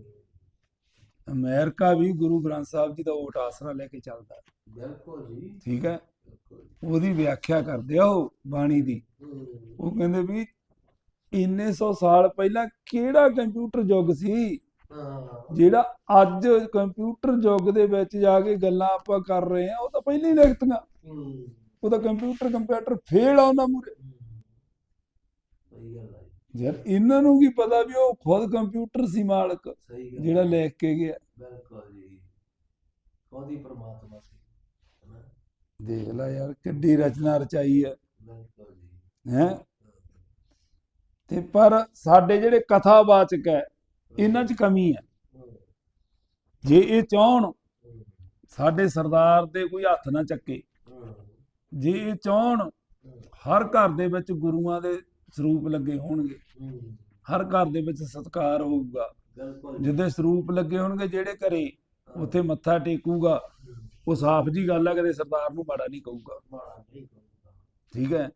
ਅਮਰੀਕਾ ਵੀ ਗੁਰੂ ਗ੍ਰੰਥ ਸਾਹਿਬ ਜੀ ਦਾ ਓਟ ਆਸਰਾ ਲੈ ਕੇ ਚੱਲਦਾ ਹੈ, ਬਿਲਕੁਲ ਜੀ। ਠੀਕ ਹੈ ਉਹਦੀ ਵਿਆਖਿਆ ਕਰਦੇ ਆ ਉਹ ਬਾਣੀ ਦੀ। ਉਹ ਕਹਿੰਦੇ ਵੀ ਇੰਨੇ ਸੌ ਸਾਲ ਪਹਿਲਾਂ ਕਿਹੜਾ ਕੰਪਿਊਟਰ ਯੁੱਗ ਸੀ? ਜਿਹੜਾ ਅੱਜ ਕੰਪਿਊਟਰ ਯੁੱਗ ਦੇ ਵਿੱਚ ਜਾ ਕੇ ਗੱਲਾਂ ਆਪਾਂ ਕਰ ਰਹੇ ਆ ਉਹ ਤਾਂ ਪਹਿਲਾਂ ਹੀ ਲਿਖਤੀਆਂ। ਉਹ ਤਾਂ ਕੰਪਿਊਟਰ ਕੰਪਿਊਟਰ ਫੇਲ ਆ ਉਹਨਾਂ ਮੂਰੇ ਯਾਰ ਇਹਨਾਂ ਨੂੰ ਕੀ ਪਤਾ ਵੀ ਉਹ ਖੁਦ ਕੰਪਿਊਟਰ ਸੀ ਮਾਲਕ ਜਿਹੜਾ ਲਿਖ ਕੇ ਗਿਆ। ਬਿਲਕੁਲ ਜੀ। ਖੁਦ ਹੀ ਪ੍ਰਮਾਤਮਾ ਸੀ ਹਨਾ? ਦੇਖ ਲੈ ਯਾਰ ਕਿੱਡੀ ਰਚਨਾ ਰਚਾਈ ਹੈ ਬਿਲਕੁਲ ਜੀ। ਹੈ? ਤੇ ਪਰ ਸਾਡੇ ਜਿਹੜੇ ਕਥਾਵਾਚਕ ਹੈ ਇਹਨਾਂ 'ਚ ਕਮੀ ਹੈ। ਜੇ ਇਹ ਚਾਹਣ ਸਾਡੇ ਸਰਦਾਰ ਦੇ ਕੋਈ ਹੱਥ ਨਾ ਚੱਕੇ। ਹਮ, ਜੇ ਇਹ ਚਾਹਣ ਹਰ ਘਰ ਦੇ ਵਿੱਚ ਗੁਰੂਆਂ ਦੇ ਸਰੂਪ ਲੱਗੇ ਹੋਣਗੇ। ਹੂੰ ਹਰ ਘਰ ਦੇ ਵਿੱਚ ਸਤਕਾਰ ਹੋਊਗਾ। ਜਿੱਦੇ ਸਰੂਪ ਲੱਗੇ ਹੋਣਗੇ ਜਿਹੜੇ ਘਰੇ ਉੱਥੇ ਮੱਥਾ ਟੇਕੂਗਾ ਉਹ ਸਾਫ਼ ਜੀ ਗੱਲ ਆ ਕਦੇ ਸਰਦਾਰ ਨੂੰ ਮਾੜਾ ਨਹੀਂ ਕਹੂਗਾ। ਠੀਕ ਹੈ?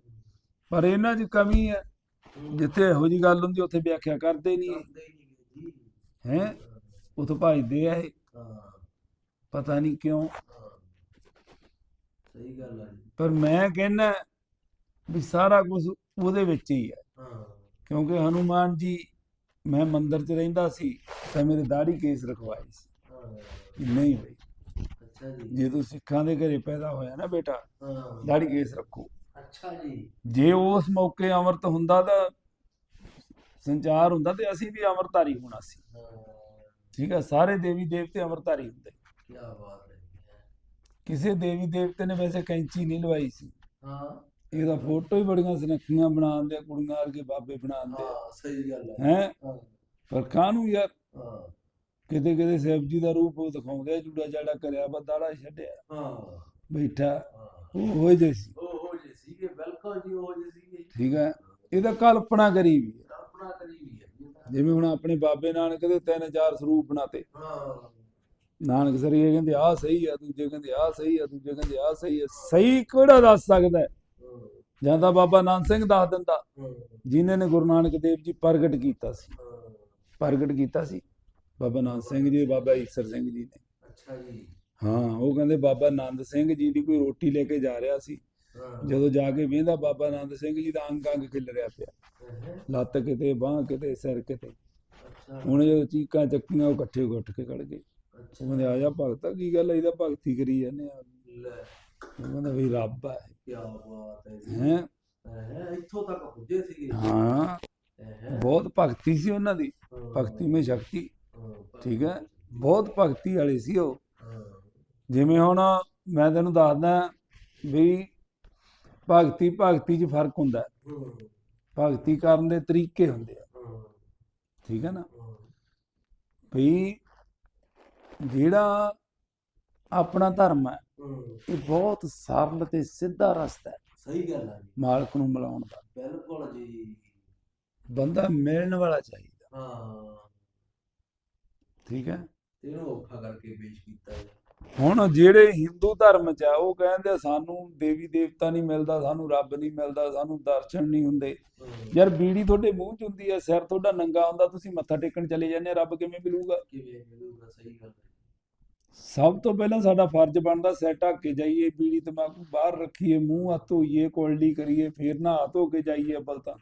ਪਰ ਇਹਨਾਂ 'ਚ ਕਮੀ ਹੈ। ਹੂੰ, ਜਿੱਥੇ ਇਹੋ ਜੀ ਗੱਲ ਹੁੰਦੀ ਉੱਥੇ ਵਿਆਖਿਆ ਕਰਦੇ ਨਹੀਂ ਹੀ? ਉਥੋਂ ਭਜਦੇ ਆ ਇਹ। ਪਤਾ ਨਹੀਂ ਕਿਉਂ। ਹਾਂ ਸਹੀ ਗੱਲ ਹੈ ਜੀ। ਪਰ ਮੈਂ ਕਹਿੰਦਾ ਵੀ ਸਾਰਾ ਕੁਝ ਉਹਦੇ ਵਿੱਚ ਹੀ ਹੈ। ਕਿਉਂਕਿ ਹਨੂਮਾਨ ਜੀ ਮੈਂ ਮੰਦਿਰ 'ਚ ਰਹਿੰਦਾ ਸੀ ਤਾਂ ਮੇਰੇ ਦਾੜੀ ਕੇਸ ਰਖਵਾਏ ਸੀ। ਨਹੀਂ ਅੱਛਾ ਜੀ। ਜੇ ਤੂੰ ਸਿੱਖਾਂ ਦੇ ਘਰੇ ਪੈਦਾ ਹੋਇਆ ਨਾ ਬੇਟਾ ਦਾੜੀ ਕੇਸ ਰੱਖੋ। ਅੱਛਾ ਜੀ। ਜੇ ਉਸ ਮੌਕੇ ਅਮਰਤ ਹੁੰਦਾ ਤਾਂ ਸੰਚਾਰ ਹੁੰਦਾ ਤੇ ਅਸੀਂ ਵੀ ਅਮਰਤਾਰੀ ਹੋਣਾ ਸੀ। ਹਾਂ। ਠੀਕ ਹੈ ਸਾਰੇ ਦੇਵੀ ਦੇਵਤੇ ਅਮਰਤਾਰੀ ਹੁੰਦੇ। ਕੀ ਬਾਤ ਹੈ ਕਿਸੇ ਦੇਵੀ ਦੇਵਤੇ ਨੇ ਵੈਸੇ ਕੈਂਚੀ ਨਹੀਂ ਲਵਾਈ ਸੀ। ਹਾਂ। ਇਹਦਾ ਫੋਟੋ ਹੀ ਬੜੀਆਂ ਸੁਨੱਖੀਆਂ ਬਣਾਉਂਦੇ ਆ, ਕੁੜੀਆਂ ਵਰਗੇ ਬਾਬੇ ਬਣਾਉਂਦੇ ਹਾਂ ਸਹੀ ਗੱਲ ਹੈ। ਹੈ? ਹਾਂ। ਪਰ ਕਾਹਨੂੰ ਯਾਰ? ਹਾਂ। ਕਿਤੇ ਕਿਤੇ ଶିਵ ਜੀ ਦਾ ਰੂਪ ਉਹ ਦਿਖਾਉਂਦੇ ਜੂੜਾ ਜਾੜਾ ਕਰਿਆ ਬਦਾੜਾ ਛੱਡਿਆ। ਹਾਂ। ਬੈਠਾ। ਹਾਂ। ਉਹ ਹੋਏ ਜੇ ਸੀ। ਉਹ ਹੋ ਜੇ ਸੀਗੇ ਬਿਲਕੁਲ ਜੀ ਸੀਗੇ ਜੀ। ਠੀਕ ਹੈ। ਇਹਦਾ ਕਲਪਨਾ ਕਰੀ ਵੀ ਹੈ। ਕਲਪਨਾ ਕਰੀ ਵੀ ਹੈ। ਜੀ ਉਹਦਾ। ਜਿਵੇਂ ਹੁਣ ਆਪਣੇ ਬਾਬੇ ਨਾਨਕ ਦੇ ਤਿੰਨ ਚਾਰ ਸਰੂਪ ਬਣਾਤੇ। ਹਾਂ। ਨਾਨਕ ਸਰੀਏ ਕਹਿੰਦੇ ਆਹ ਸਹੀ ਆ ਦੂਜੇ ਕਹਿੰਦੇ ਆਹ ਸਹੀ ਆ ਦੂਜੇ ਕਹਿੰਦੇ ਆਹ ਸਹੀ ਆ। ਸਹੀ ਕਿਹੜਾ ਦੱਸ ਸਕਦਾ ਜਾਂ ਤਾਂ ਬਾਬਾ ਨਾਨਕ ਸਿੰਘ ਦੱਸ ਦਿੰਦਾ ਜਿਨ੍ਹਾਂ ਨੇ ਗੁਰੂ ਨਾਨਕ ਦੇਵ ਜੀ ਪ੍ਰਗਟ ਕੀਤਾ ਸੀ। ਪ੍ਰਗਟ ਕੀਤਾ ਸੀ। ਬਾਬਾ ਨਾਨਕ ਸਿੰਘ ਜੀ ਬਾਬਾ ਈਸਰ ਸਿੰਘ ਜੀ ਨੇ। ਅੱਛਾ ਜੀ। ਹਾਂ ਉਹ ਕਹਿੰਦੇ ਬਾਬਾ ਆਨੰਦ ਸਿੰਘ ਜੀ ਦੀ ਕੋਈ ਰੋਟੀ ਲੈ ਕੇ ਜਾ ਰਿਹਾ ਸੀ। ਜਦੋਂ ਜਾ ਕੇ ਵੇਂਦਾ ਬਾਬਾ ਆਨੰਦ ਸਿੰਘ ਜੀ ਦਾ ਅੰਗ ਅੰਗ ਖਿਲ ਰਿਹਾ ਪਿਆ। ਲੱਤ ਕਿਤੇ ਬਾਹ ਕਿਤੇ ਸਿਰ ਕਿਤੇ। ਹੁਣ ਜਦੋਂ ਚੀਕਾਂ ਚੱਕੀਆਂ ਉਹ ਇਕੱਠੇ ਉੱਠ ਕੇ ਖੜ ਗਏ। ਉਹ ਕਹਿੰਦੇ ਆ ਜਾ ਭਗਤਾ ਕੀ ਗੱਲ ਹੈ ਇਹਦਾ ਭਗਤੀ ਕਰੀ ਜਾਂਦੇ ਆ। ਲੈ। ਉਹ ਕਹਿੰਦਾ ਵੀ ਰੱਬ ਹੈ ਕੀ ਬਾਤ ਹੈ ਜੀ। ਹੈ? ਇੱਥੋਂ ਤੱਕ ਪੁੱਜੇ ਸੀਗੇ। ਹੈ। ਬਹੁਤ ਭਗਤੀ ਸੀ ਉਹਨਾਂ ਦੀ। ਭਗਤੀ ਮੇ ਸ਼ਕਤੀ। ਠੀਕ ਹੈ? ਬਹੁਤ ਭਗਤੀ ਵਾਲੇ ਸੀ ਉਹ। ਜਿਵੇਂ ਹੁਣ ਮੈਂ ਤੈਨੂੰ ਦੱਸਦਾ ਵੀ ਭਗਤੀ ਭਗਤੀ 'ਚ ਫ਼ਰਕ ਹੁੰਦਾ ਹੈ। ਭਗਤੀ ਕਰਨ ਦੇ ਤਰੀਕੇ ਹੁੰਦੇ ਆ। ਠੀਕ ਹੈ ਨਾ? ਵੀ ਜਿਹੜਾ ਆਪਣਾ ਧਰਮ ਹੈ ਇਹ ਬਹੁਤ ਸਰਲ ਤੇ ਸਿੱਧਾ ਰਸਤਾ ਹੈ। ਸਹੀ ਗੱਲ ਹੈ ਜੀ। ਮਾਲਕ ਨੂੰ ਮਿਲਾਉਣ ਦਾ। ਬਿਲਕੁਲ ਜੀ। ਬੰਦਾ ਮਿਲਣ ਵਾਲਾ ਚਾਹੀਦਾ। ਹਾਂ। ਠੀਕ ਹੈ? ਤੇ ਇਹਨੂੰ ਔਖਾ ਕਰਕੇ ਪੇਸ਼ ਕੀਤਾ ਹੈ ਹੁਣ ਜਿਹੜੇ ਹਿੰਦੂ ਧਰਮ ਚ ਆ ਉਹ ਕਹਿੰਦੇ ਆ, ਸਾਨੂੰ ਦੇਵੀ ਦੇਵਤਾ ਨਹੀਂ ਮਿਲਦਾ ਸਾਨੂੰ ਰੱਬ ਨਹੀਂ ਮਿਲਦਾ ਸਾਨੂੰ ਦਰਸ਼ਨ ਨਹੀਂ ਹੁੰਦੇ। ਯਾਰ ਬੀੜੀ ਤੁਹਾਡੇ ਮੂੰਹ ਚ ਹੁੰਦੀ ਹੈ ਸਿਰ ਤੁਹਾਡਾ ਨੰਗਾ ਹੁੰਦਾ ਤੁਸੀਂ ਮੱਥਾ ਟੇਕਣ ਚਲੇ ਜਾਂਦੇ ਆ, ਰੱਬ ਕਿਵੇਂ ਮਿਲੂਗਾ? ਕਿਵੇਂ ਮਿਲੂਗਾ ਸਹੀ ਗੱਲ ਹੈ। ਸਭ ਤੋਂ ਪਹਿਲਾਂ ਸਾਡਾ ਫਰਜ਼ ਬਣਦਾ ਸਿਰ ਢੱਕ ਕੇ ਜਾਈਏ ਬੀੜੀ ਤਮਾਕੂ ਬਾਹਰ ਰੱਖੀਏ ਮੂੰਹ ਹੱਥ ਧੋਈਏ ਕੋਲਡੀ ਕਰੀਏ ਫੇਰ ਨਹਾ ਧੋ ਕੇ ਜਾਈਏ ਅੱਬਲ ਤਾਂ।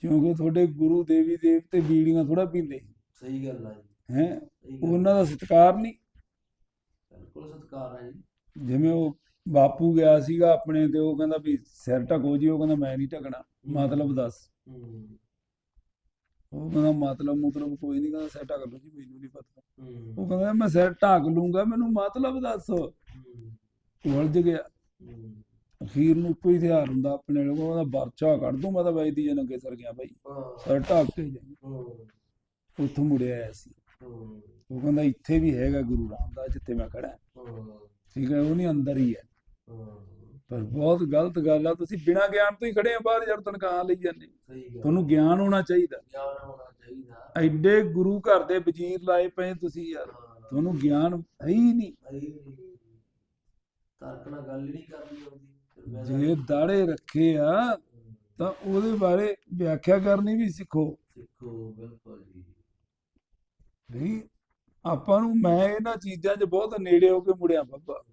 ਕਿਉਂਕਿ ਤੁਹਾਡੇ ਗੁਰੂ ਦੇਵੀ ਦੇਵਤੇ ਬੀੜੀਆਂ ਥੋੜਾ ਪੀਂਦੇ। ਸਹੀ ਗੱਲ ਜੀ। ਹੈ? ਉਹਨਾਂ ਦਾ ਸਤਿਕਾਰ ਨਹੀਂ। ਬਿਲਕੁਲ ਸਤਿਕਾਰ ਹੈ ਜੀ। ਜਿਵੇਂ ਉਹ ਬਾਪੂ ਗਿਆ ਸੀਗਾ ਆਪਣੇ ਤੇ ਉਹ ਕਹਿੰਦਾ ਵੀ ਸਿਰ ਢਕੋ ਜੀ ਉਹ ਕਹਿੰਦਾ ਮੈਂ ਨਹੀਂ ਢਕਣਾ ਮਤਲਬ ਦੱਸ। ਉਹ ਕਹਿੰਦਾ ਮਤਲਬ ਮਤਲਬ ਕੋਈ ਨਹੀਂ ਕਹਿੰਦਾ ਸਿਰ ਢੱਕ ਲਓ ਜੀ ਮੈਨੂੰ ਨਹੀਂ ਪਤਾ। ਉਹ ਕਹਿੰਦਾ ਮੈਂ ਸਿਰ ਢੱਕ ਲੂੰਗਾ ਮੈਨੂੰ ਮਤਲਬ ਦੱਸ। ਉਲਝ ਗਿਆ। ਅਖੀਰ ਨੂੰ ਕੋਈ ਹਥਿਆਰ ਹੁੰਦਾ ਆਪਣੇ ਲੋਕ ਉਹਦਾ ਵਰਚਾ ਕੱਢ ਦੂੰ ਮੈਂ ਤਾਂ ਵੈਦੀ ਜਨ ਅੱਗੇ ਸਰ ਗਿਆ ਬਾਈ। ਸਿਰ ਢੱਕ ਕੇ ਜਾਈ। ਉੱਥੋਂ ਮੁੜਿਆ ਆਇਆ ਸੀ। ਉਹ ਕਹਿੰਦਾ ਇੱਥੇ ਵੀ ਹੈਗਾ ਗੁਰੂ ਰਾਮਦਾਸ ਜਿੱਥੇ ਮੈਂ ਖੜਾ ਠੀਕ ਹੈ ਉਹ ਨਹੀਂ ਅੰਦਰ ਹੀ ਹੈ। ਪਰ ਬਹੁਤ ਗਲਤ ਗੱਲ ਆ ਤੁਸੀਂ ਬਿਨਾਂ ਗਿਆਨ ਤੋਂ ਹੀ ਖੜੇ ਆ ਬਾਹਰ ਯਾਰ ਤਨਖਾਹ ਲਈ ਜਾਂਦੇ ਤੁਹਾਨੂੰ ਗਿਆਨ ਹੋਣਾ ਚਾਹੀਦਾ। ਗਿਆਨ ਹੋਣਾ ਚਾਹੀਦਾ। ਐਡੇ ਗੁਰੂ ਘਰ ਦੇ ਵਜ਼ੀਰ ਲਾਏ ਪਏ ਤੁਸੀਂ ਯਾਰ। ਤੁਹਾਨੂੰ ਗਿਆਨ ਹੈ ਹੀ ਨਹੀਂ। ਗੱਲ ਕਰਨੀ ਆਉਂਦੀ। ਜੇ ਦਾੜੇ ਰੱਖੇ ਆ ਤਾਂ ਉਹਦੇ ਬਾਰੇ ਵਿਆਖਿਆ ਕਰਨੀ ਵੀ ਸਿੱਖੋ। ਸਿੱਖੋ ਬਿਲਕੁਲ ਜੀ। ਨਹੀਂ ਆਪਾਂ ਨੂੰ ਮੈਂ ਇਹਨਾਂ ਚੀਜ਼ਾਂ 'ਚ ਬਹੁਤ ਨੇੜੇ ਹੋ ਕੇ ਮੁੜਿਆ ਬਾਬਾ।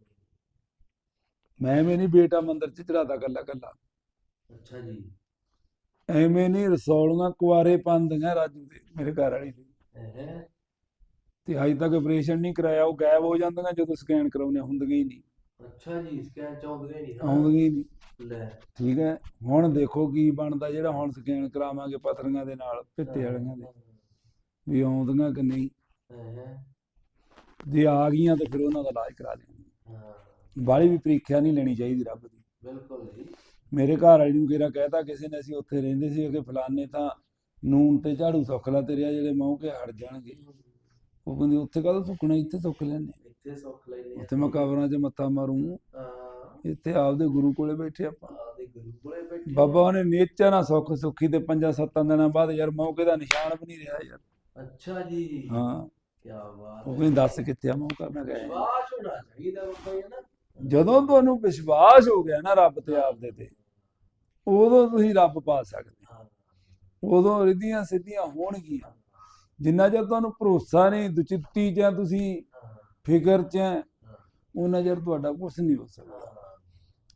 ਮੈਂ ਵੀ ਨਹੀਂ ਬੇਟਾ ਮੰਦਰ 'ਚ ਚੜਾਦਾ ਕੱਲਾ ਕੱਲਾ ਅੱਛਾ ਜੀ। ਐਵੇਂ ਨਹੀਂ ਰਸੌਲੀਆਂ ਕੁਆਰੇ ਪੰਦੀਆਂ ਰਾਜੂ ਦੇ ਮੇਰੇ ਘਰ ਵਾਲੀ ਦੇ। ਤੇ ਅਜੇ ਤੱਕ ਆਪਰੇਸ਼ਨ ਨਹੀਂ ਕਰਾਇਆ ਉਹ ਗਾਇਬ ਹੋ ਜਾਂਦੀਆਂ ਜਦੋਂ ਸਕੈਨ ਕਰਾਉਂਦੇ ਹੁੰਦੀਆਂ ਹੀ ਨਹੀਂ। ਅੱਛਾ ਜੀ ਸਕੈਨ ਚਾਉਂਦੇ ਨਹੀਂ ਆਉਂਦੀਆਂ ਨਹੀਂ। ਲੈ। ਠੀਕ ਹੈ ਹੁਣ ਦੇਖੋ ਕੀ ਬਣਦਾ ਜਿਹੜਾ ਹੁਣ ਸਕੈਨ ਕਰਾਵਾਂਗੇ ਪਥਰੀਆਂ ਦੇ ਨਾਲ ਪਿੱਤੇ ਵਾਲੀਆਂ ਦੇ। ਵੀ ਆਉਂਦੀਆਂ ਕਿ ਨਹੀਂ? ਜੇ ਆ ਗਈਆਂ ਤਾਂ ਫਿਰ ਉਹਨਾਂ ਦਾ ਇਲਾਜ ਕਰਾ ਹਾਂ। ਬਾਹਲੀ ਵੀ ਪ੍ਰੀਖਿਆ ਨਹੀਂ ਲੈਣੀ ਚਾਹੀਦੀ ਰੱਬ ਦੀ। ਬਿਲਕੁਲ ਜੀ। ਮੇਰੇ ਘਰ ਵਾਲੀ ਨੂੰ ਕਿਹੜਾ ਕਹਿਤਾ ਕਿਸੇ ਨੇ ਅਸੀਂ ਉੱਥੇ ਰਹਿੰਦੇ ਸੀ ਕਿ ਫਲਾਣੇ ਤਾਂ ਨੂਨ ਤੇ ਝਾੜੂ ਸੁੱਖ ਲਾ ਤੇਰੇ ਜਿਹੜੇ ਮੂੰਹ ਕੇ ਹਟ ਜਾਣਗੇ। ਉਹ ਕਹਿੰਦੀ ਉੱਥੇ ਕਾਹਦਾ ਸੁੱਕਣਾ ਇੱਥੇ ਸੁੱਕ ਲੈਣੇ ਇੱਥੇ ਸੁੱਖ ਆ। ਉੱਥੇ ਮੈਂ ਕਬਰਾਂ 'ਚ ਮੱਥਾ ਮਾਰੂ। ਹਾਂ। ਇੱਥੇ ਆਪਦੇ ਗੁਰੂ ਕੋਲੇ ਬੈਠੇ ਆਪਾਂ। ਆਪਦੇ ਗੁਰੂ ਕੋਲੇ ਬੈਠੇ ਬਾਬਾ ਉਹਨੇ ਨੇਚਾ ਨਾ ਸੁੱਖ ਸੁੱਖੀ ਤੇ ਪੰਜਾਂ ਸੱਤਾਂ ਦਿਨਾਂ ਬਾਅਦ ਯਾਰ ਮੌਕੇ ਦਾ ਨਿਸ਼ਾਨ ਵੀ ਨਹੀਂ ਰਿਹਾ ਯਾਰ। ਅੱਛਾ ਜੀ। ਹਾਂ। ਕੀ ਬਾਤ ਉਹ ਕਹਿੰਦੀ ਦੱਸ ਕਿੱਥੇ ਆ? ਮੈਂ ਕਿਹਾ ਵਿਸ਼ਵਾਸ ਹੋਣਾ ਚਾਹੀਦਾ ਜੀ ਨਾ। ਜਦੋਂ ਤੁਹਾਨੂੰ ਵਿਸ਼ਵਾਸ ਹੋ ਗਿਆ ਨਾ ਰੱਬ ਤੇ ਆਪਦੇ ਤੇ ਉਦੋਂ ਤੁਸੀਂ ਰੱਬ ਪਾ ਸਕਦੇ ਹਾਂ। ਉਦੋਂ ਰਿੱਧੀਆਂ ਸਿੱਧੀਆਂ ਹੋਣਗੀਆਂ। ਜਿੰਨਾ ਚਿਰ ਤੁਹਾਨੂੰ ਭਰੋਸਾ ਨਹੀਂ ਦੁਚਿੱਤੀ ਜਾਂ ਤੁਸੀਂ ਫਿਕਰ ਚ ਉਹਨਾਂ ਚਿਰ ਤੁਹਾਡਾ ਕੁਝ ਨਹੀਂ ਹੋ ਸਕਦਾ।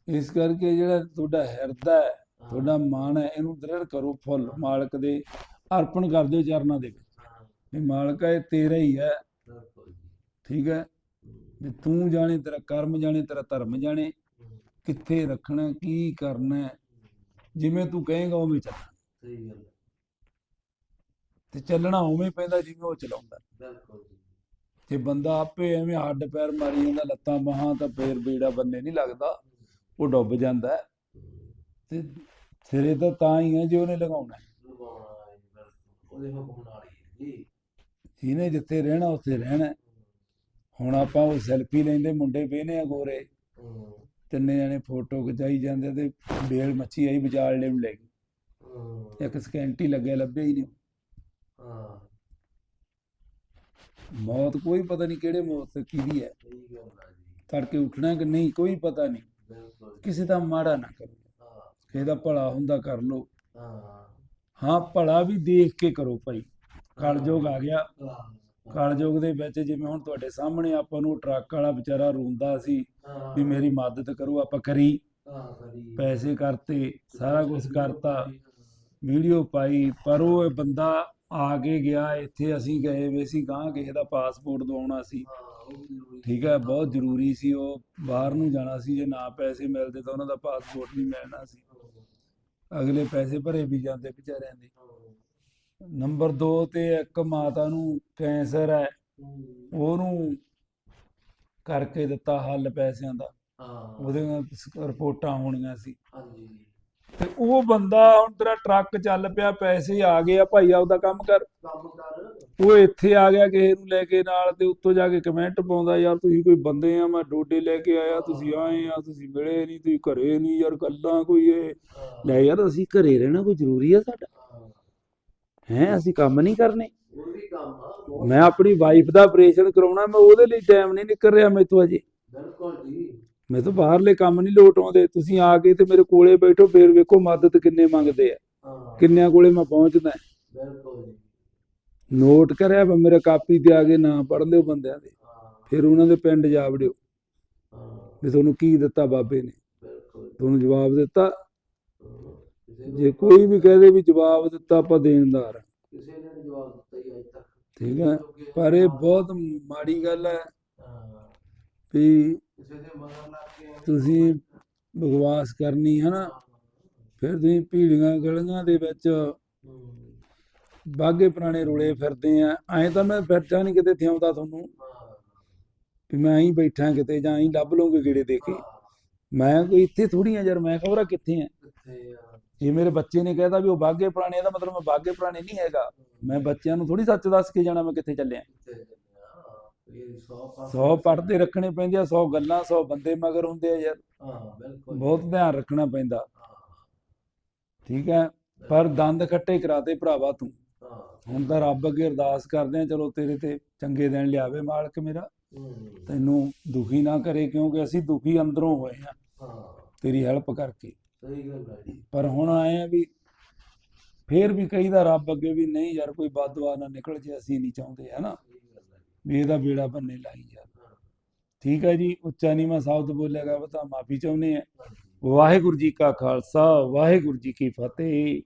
ਇਸ ਕਰਕੇ ਜਿਹੜਾ ਤੁਹਾਡਾ ਹਿਰਦਾ ਹੈ ਤੁਹਾਡਾ ਮਨ ਹੈ ਇਹਨੂੰ ਦ੍ਰਿੜ ਕਰੋ ਫੁੱਲ ਮਾਲਕ ਦੇ ਅਰਪਣ ਕਰ ਦਿਓ ਚਰਨਾਂ ਦੇ ਵਿੱਚ। ਵੀ ਮਾਲਕਾ ਇਹ ਤੇਰਾ ਹੀ ਹੈ। ਠੀਕ ਹੈ? ਵੀ ਤੂੰ ਜਾਣੇ ਤੇਰਾ ਕਰਮ ਜਾਣੇ ਤੇਰਾ ਧਰਮ ਜਾਣੇ। ਕਿੱਥੇ ਰੱਖਣਾ ਕੀ ਕਰਨਾ ਜਿਵੇਂ ਤੂੰ ਕਹੇਂਗਾ ਉਵੇਂ ਚੱਲਣਾ। ਸਹੀ ਗੱਲ ਤੇ ਚੱਲਣਾ ਉਵੇਂ ਪੈਂਦਾ ਜਿਵੇਂ ਉਹ ਚਲਾਉਂਦਾ। ਬਿਲਕੁਲ ਜੀ। ਜੇ ਬੰਦਾ ਆਪੇ ਐਵੇਂ ਹੱਡ ਪੈਰ ਮਾਰੀ ਜਾਂਦਾ ਲੱਤਾਂ ਬਾਹਾਂ ਤਾਂ ਫੇਰ ਬੀੜਾ ਬੰਨੇ ਨਹੀਂ ਲੱਗਦਾ। ਉਹ ਡੁੱਬ ਜਾਂਦਾ ਤੇ ਸਿਰੇ ਤਾਂ ਤਾਂ ਹੀ ਹੈ ਜੇ ਉਹਨੇ ਲਗਾਉਣਾ ਉਹਦੇ ਹੁਕਮ ਨਾਲ ਹੈ ਜੀ। ਜਿਹਨੇ ਜਿੱਥੇ ਰਹਿਣਾ ਉੱਥੇ ਰਹਿਣਾ। ਹੁਣ ਆਪਾਂ ਉਹ ਸੈਲਫੀ ਲੈਂਦੇ ਮੁੰਡੇ ਵੇਹਨੇ ਆ ਗੋਰੇ। ਤਿੰਨੇ ਜਣੇ ਫੋਟੋ ਖਿਚਾਈ ਜਾਂਦੇ ਤੇ ਬੇਲ ਮੱਛੀ ਆਈ ਵਿਚਾਲ ਲੈ ਲੈ ਗਈ ਇੱਕ ਸਕੈਂਟੀ ਲੱਗਿਆ ਲੱਭਿਆ ਹੀ ਨਹੀਂ। ਹਾਂ ਮੌਤ ਕੋਈ ਪਤਾ ਨਹੀਂ ਕਿਹੜੇ ਮੌਤ ਕਿਹਦੀ ਹੈ। ਤੜਕੇ ਉੱਠਣਾ ਕਿ ਨਹੀਂ ਕੋਈ ਪਤਾ ਨਹੀਂ। ਕਿਸੇ ਦਾ ਮਾੜਾ ਨਾ ਕਰੋ। ਕਿਸੇ ਦਾ ਭਲਾ ਹੁੰਦਾ ਕਰ ਲੋ ਹਾਂ। ਹਾਂ ਭਲਾ ਵੀ ਦੇਖ ਕੇ ਕਰੋ ਭਾਈ। ਕਲਯੁਗ ਆ ਗਿਆ। ਕਲਯੁਗ ਦੇ ਵਿੱਚ ਜਿਵੇਂ ਹੁਣ ਤੁਹਾਡੇ ਸਾਹਮਣੇ ਆਪਾਂ ਨੂੰ ਟਰੱਕ ਵਾਲਾ ਵਿਚਾਰਾ ਰੋਂਦਾ ਸੀ ਵੀ ਮੇਰੀ ਮਦਦ ਕਰੋ ਆਪਾਂ ਕਰੀ। ਪੈਸੇ ਕਰਤੇ ਸਾਰਾ ਕੁਝ ਕਰਤਾ। ਵੀਡੀਓ ਪਾਈ ਪਰ ਉਹ ਬੰਦਾ ਆ ਕੇ ਗਿਆ ਇੱਥੇ ਅਸੀਂ ਗਏ ਵੇ ਸੀ ਗਾਂ ਕਿਸੇ ਦਾ ਪਾਸਪੋਰਟ ਦਵਾਉਣਾ ਸੀ। ਠੀਕ ਹੈ ਬਹੁਤ ਜ਼ਰੂਰੀ ਸੀ ਉਹ। ਬਾਹਰ ਨੂੰ ਜਾਣਾ ਸੀ ਜੇ ਨਾ ਪੈਸੇ ਮਿਲਦੇ ਤਾਂ ਉਹਨਾਂ ਦਾ ਪਾਸਪੋਰਟ ਨਹੀਂ ਮਿਲਣਾ ਸੀ। ਅਗਲੇ ਪੈਸੇ ਭਰੇ ਵੀ ਜਾਂਦੇ ਵਿਚਾਰਿਆਂ ਦੇ। ਨੰਬਰ 2 ਤੇ ਇੱਕ ਮਾਤਾ ਨੂੰ ਕੈਂਸਰ ਹੈ। ਉਹਨੂੰ ਕਰਕੇ ਦਿੱਤਾ ਹੱਲ ਪੈਸਿਆਂ ਦਾ। ਹਾਂ। ਉਹਦੇ ਰਿਪੋਰਟਾਂ ਹੋਣੀਆਂ ਸੀ। ਹਾਂਜੀ। ਤੇ ਉਹ ਬੰਦਾ ਹੁਣ ਤੇਰਾ ਟਰੱਕ ਚੱਲ ਪਿਆ ਪੈਸੇ ਆ ਗਏ ਆ ਭਾਈ ਆਪਦਾ ਕੰਮ ਕਰ। ਕੰਮ ਕਰ। ਉਹ ਇੱਥੇ ਆ ਗਿਆ ਕਿਸੇ ਨੂੰ ਲੈ ਕੇ ਨਾਲ ਤੇ ਉੱਤੋਂ ਜਾ ਕੇ ਕਮੈਂਟ ਪਾਉਂਦਾ ਯਾਰ ਤੁਸੀਂ ਕੋਈ ਬੰਦੇ ਆ ਮੈਂ ਡੋਡੇ ਲੈ ਕੇ ਆਇਆ ਤੁਸੀਂ ਆਏ ਆ ਤੁਸੀਂ ਮਿਲੇ ਨਹੀਂ ਤੁਸੀਂ ਘਰੇ ਨਹੀਂ ਯਾਰ ਗੱਲਾਂ ਕੋਈ ਇਹ। ਲੈ ਯਾਰ ਅਸੀਂ ਘਰੇ ਰਹਿਣਾ ਕੋਈ ਜ਼ਰੂਰੀ ਆ ਸਾਡਾ। ਹਾਂ। ਅਸੀਂ ਕੰਮ ਨਹੀਂ ਕਰਨੇ। ਮੈਂ ਆਪਣੀ ਵਾਈਫ ਦਾ ਆਪਰੇਸ਼ਨ ਕਰਾਉਣਾ ਮੈਂ ਉਹਦੇ ਲਈ ਟਾਈਮ ਨਹੀਂ ਨਿਕਲ ਰਿਹਾ ਮੈਥੋਂ ਅਜੇ। ਬਿਲਕੁਲ ਜੀ। ਮੈਂ ਤਾਂ ਬਾਹਰਲੇ ਕੰਮ ਨਹੀਂ ਲੋਟ ਆਉਂਦੇ। ਤੁਸੀਂ ਆ ਕੇ ਤੇ ਮੇਰੇ ਕੋਲੇ ਬੈਠੋ ਫੇਰ ਵੇਖੋ ਮਦਦ ਕਿੰਨੇ ਮੰਗਦੇ ਆ। ਕਿੰਨਿਆਂ ਕੋਲੇ ਮੈਂ ਪਹੁੰਚਦਾ। ਬਿਲਕੁਲ ਜੀ। ਨੋਟ ਕਰਿਆ ਵਾ ਮੇਰੇ ਕਾਪੀ ਤੇ ਆ ਕੇ ਨਾਂ ਪੜ ਲਿਓ ਬੰਦਿਆਂ ਦੇ। ਫਿਰ ਉਹਨਾਂ ਦੇ ਪਿੰਡ ਜਾ ਵੜਿਓ। ਵੀ ਤੁਹਾਨੂੰ ਕੀ ਦਿੱਤਾ ਬਾਬੇ ਨੇ। ਬਿਲਕੁਲ ਤੁਹਾਨੂੰ ਜਵਾਬ ਦਿੱਤਾ। ਜੇ ਕੋਈ ਵੀ ਕਹਦੇ ਵੀ ਜਵਾਬ ਦਿੱਤਾ ਆਪਾਂ ਦੇਣਦਾਰ। ਕਿਸੇ ਨੇ ਨੀ ਜਵਾਬ ਦਿੱਤਾ ਹੀ ਅਜੇ ਤੱਕ। ਠੀਕ ਹੈ ਪਰ ਇਹ ਬਹੁਤ ਮਾੜੀ ਗੱਲ ਹੈ। ਵੀ ਤੁਸੀਂ ਬਕਵਾਸ ਕਰਨੀ ਹੈ ਨਾ ਫਿਰ ਤੁਸੀਂ ਭੀੜੀਆਂ ਗਲੀਆਂ ਦੇ ਵਿੱਚ ਬਾਗੇ ਪੁਰਾਣੇ ਰੋਲੇ ਫਿਰਦੇ ਆ। ਐਂ ਤਾਂ ਮੈਂ ਫਿਰਦਾ ਨਹੀਂ ਕਿਤੇ ਥਿਆਉਂਦਾ ਤੁਹਾਨੂੰ। ਵੀ ਮੈਂ ਐਂ ਬੈਠਾ ਕਿਤੇ ਜਾਂ ਐਂ ਲੱਭ ਲਓਗੇ ਗੇੜੇ ਦੇ ਕੇ। ਮੈਂ ਕੋਈ ਇੱਥੇ ਥੋੜੀ ਆ ਯਾਰ ਮੈਂ ਖਬਰਾਂ ਕਿੱਥੇ ਆ? ਜੇ ਮੇਰੇ ਬੱਚੇ ਨੇ ਕਹਿਤਾ ਵੀ ਉਹ ਬਾਗੇ ਪੁਰਾਣੇ ਇਹਦਾ ਮਤਲਬ ਮੈਂ ਬਾਗੇ ਪੁਰਾਣੇ ਨਹੀਂ ਹੈਗਾ। ਮੈਂ ਬੱਚਿਆਂ ਨੂੰ ਥੋੜੀ ਸੱਚ ਦੱਸ ਕੇ ਜਾਣਾ ਮੈਂ ਕਿੱਥੇ ਚੱਲਿਆ। ਕਿੱਥੇ 100 ਪੜਦੇ ਰੱਖਣੇ ਪੈਂਦੇ ਆ 100 ਗੱਲਾਂ 100 ਬੰਦੇ ਮਗਰ ਹੁੰਦੇ ਆ ਯਾਰ। ਹਾਂ ਬਿਲਕੁਲ ਬਹੁਤ ਧਿਆਨ ਰੱਖਣਾ ਪੈਂਦਾ। ਠੀਕ ਹੈ? ਪਰ ਦੰਦ ਖੱਟੇ ਕਰਾਤੇ ਭਰਾਵਾ ਤੂੰ। ਹੁਣ ਤਾਂ ਰੱਬ ਅੱਗੇ ਅਰਦਾਸ ਕਰਦੇ ਆ, ਚਲੋ ਤੇਰੇ ਤੇ ਚੰਗੇ ਦਿਨ ਲਿਆਵੇ ਮਾਲਕ ਮੇਰਾ। ਤੈਨੂੰ ਦੁਖੀ ਨਾ ਕਰੇ ਕਿਉਂਕਿ ਅਸੀਂ ਦੁਖੀ ਅੰਦਰੋਂ ਹੋਏ ਆ। ਹਾਂ ਤੇਰੀ ਹੈਲਪ ਕਰਕੇ। ਸਹੀ ਗੱਲ ਹੈ ਜੀ। ਪਰ ਹੁਣ ਆਏ ਆ ਵੀ ਫੇਰ ਵੀ ਕਹੀਦਾ ਰੱਬ ਅੱਗੇ ਵੀ ਨਹੀਂ ਯਾਰ ਕੋਈ ਬਦਦੁਆ ਨਾ ਨਿਕਲ ਜੇ ਅਸੀਂ ਨਹੀਂ ਚਾਹੁੰਦੇ ਹਨਾ? ਹੈ ਵੀ ਇਹਦਾ ਬੇੜਾ ਬੰਨੇ ਲਾਈ ਯਾਰ ਠੀਕ ਹੈ ਜੀ ਉੱਚਾ ਨੀਵਾਂ ਸ਼ਬਦ ਬੋਲੇਗਾ ਤਾਂ ਮਾਫੀ ਚਾਹੁੰਦੇ ਆ। ਵਾਹਿਗੁਰੂ ਜੀ ਕਾ ਖਾਲਸਾ ਵਾਹਿਗੁਰੂ ਜੀ ਕੀ ਫਤਿਹ।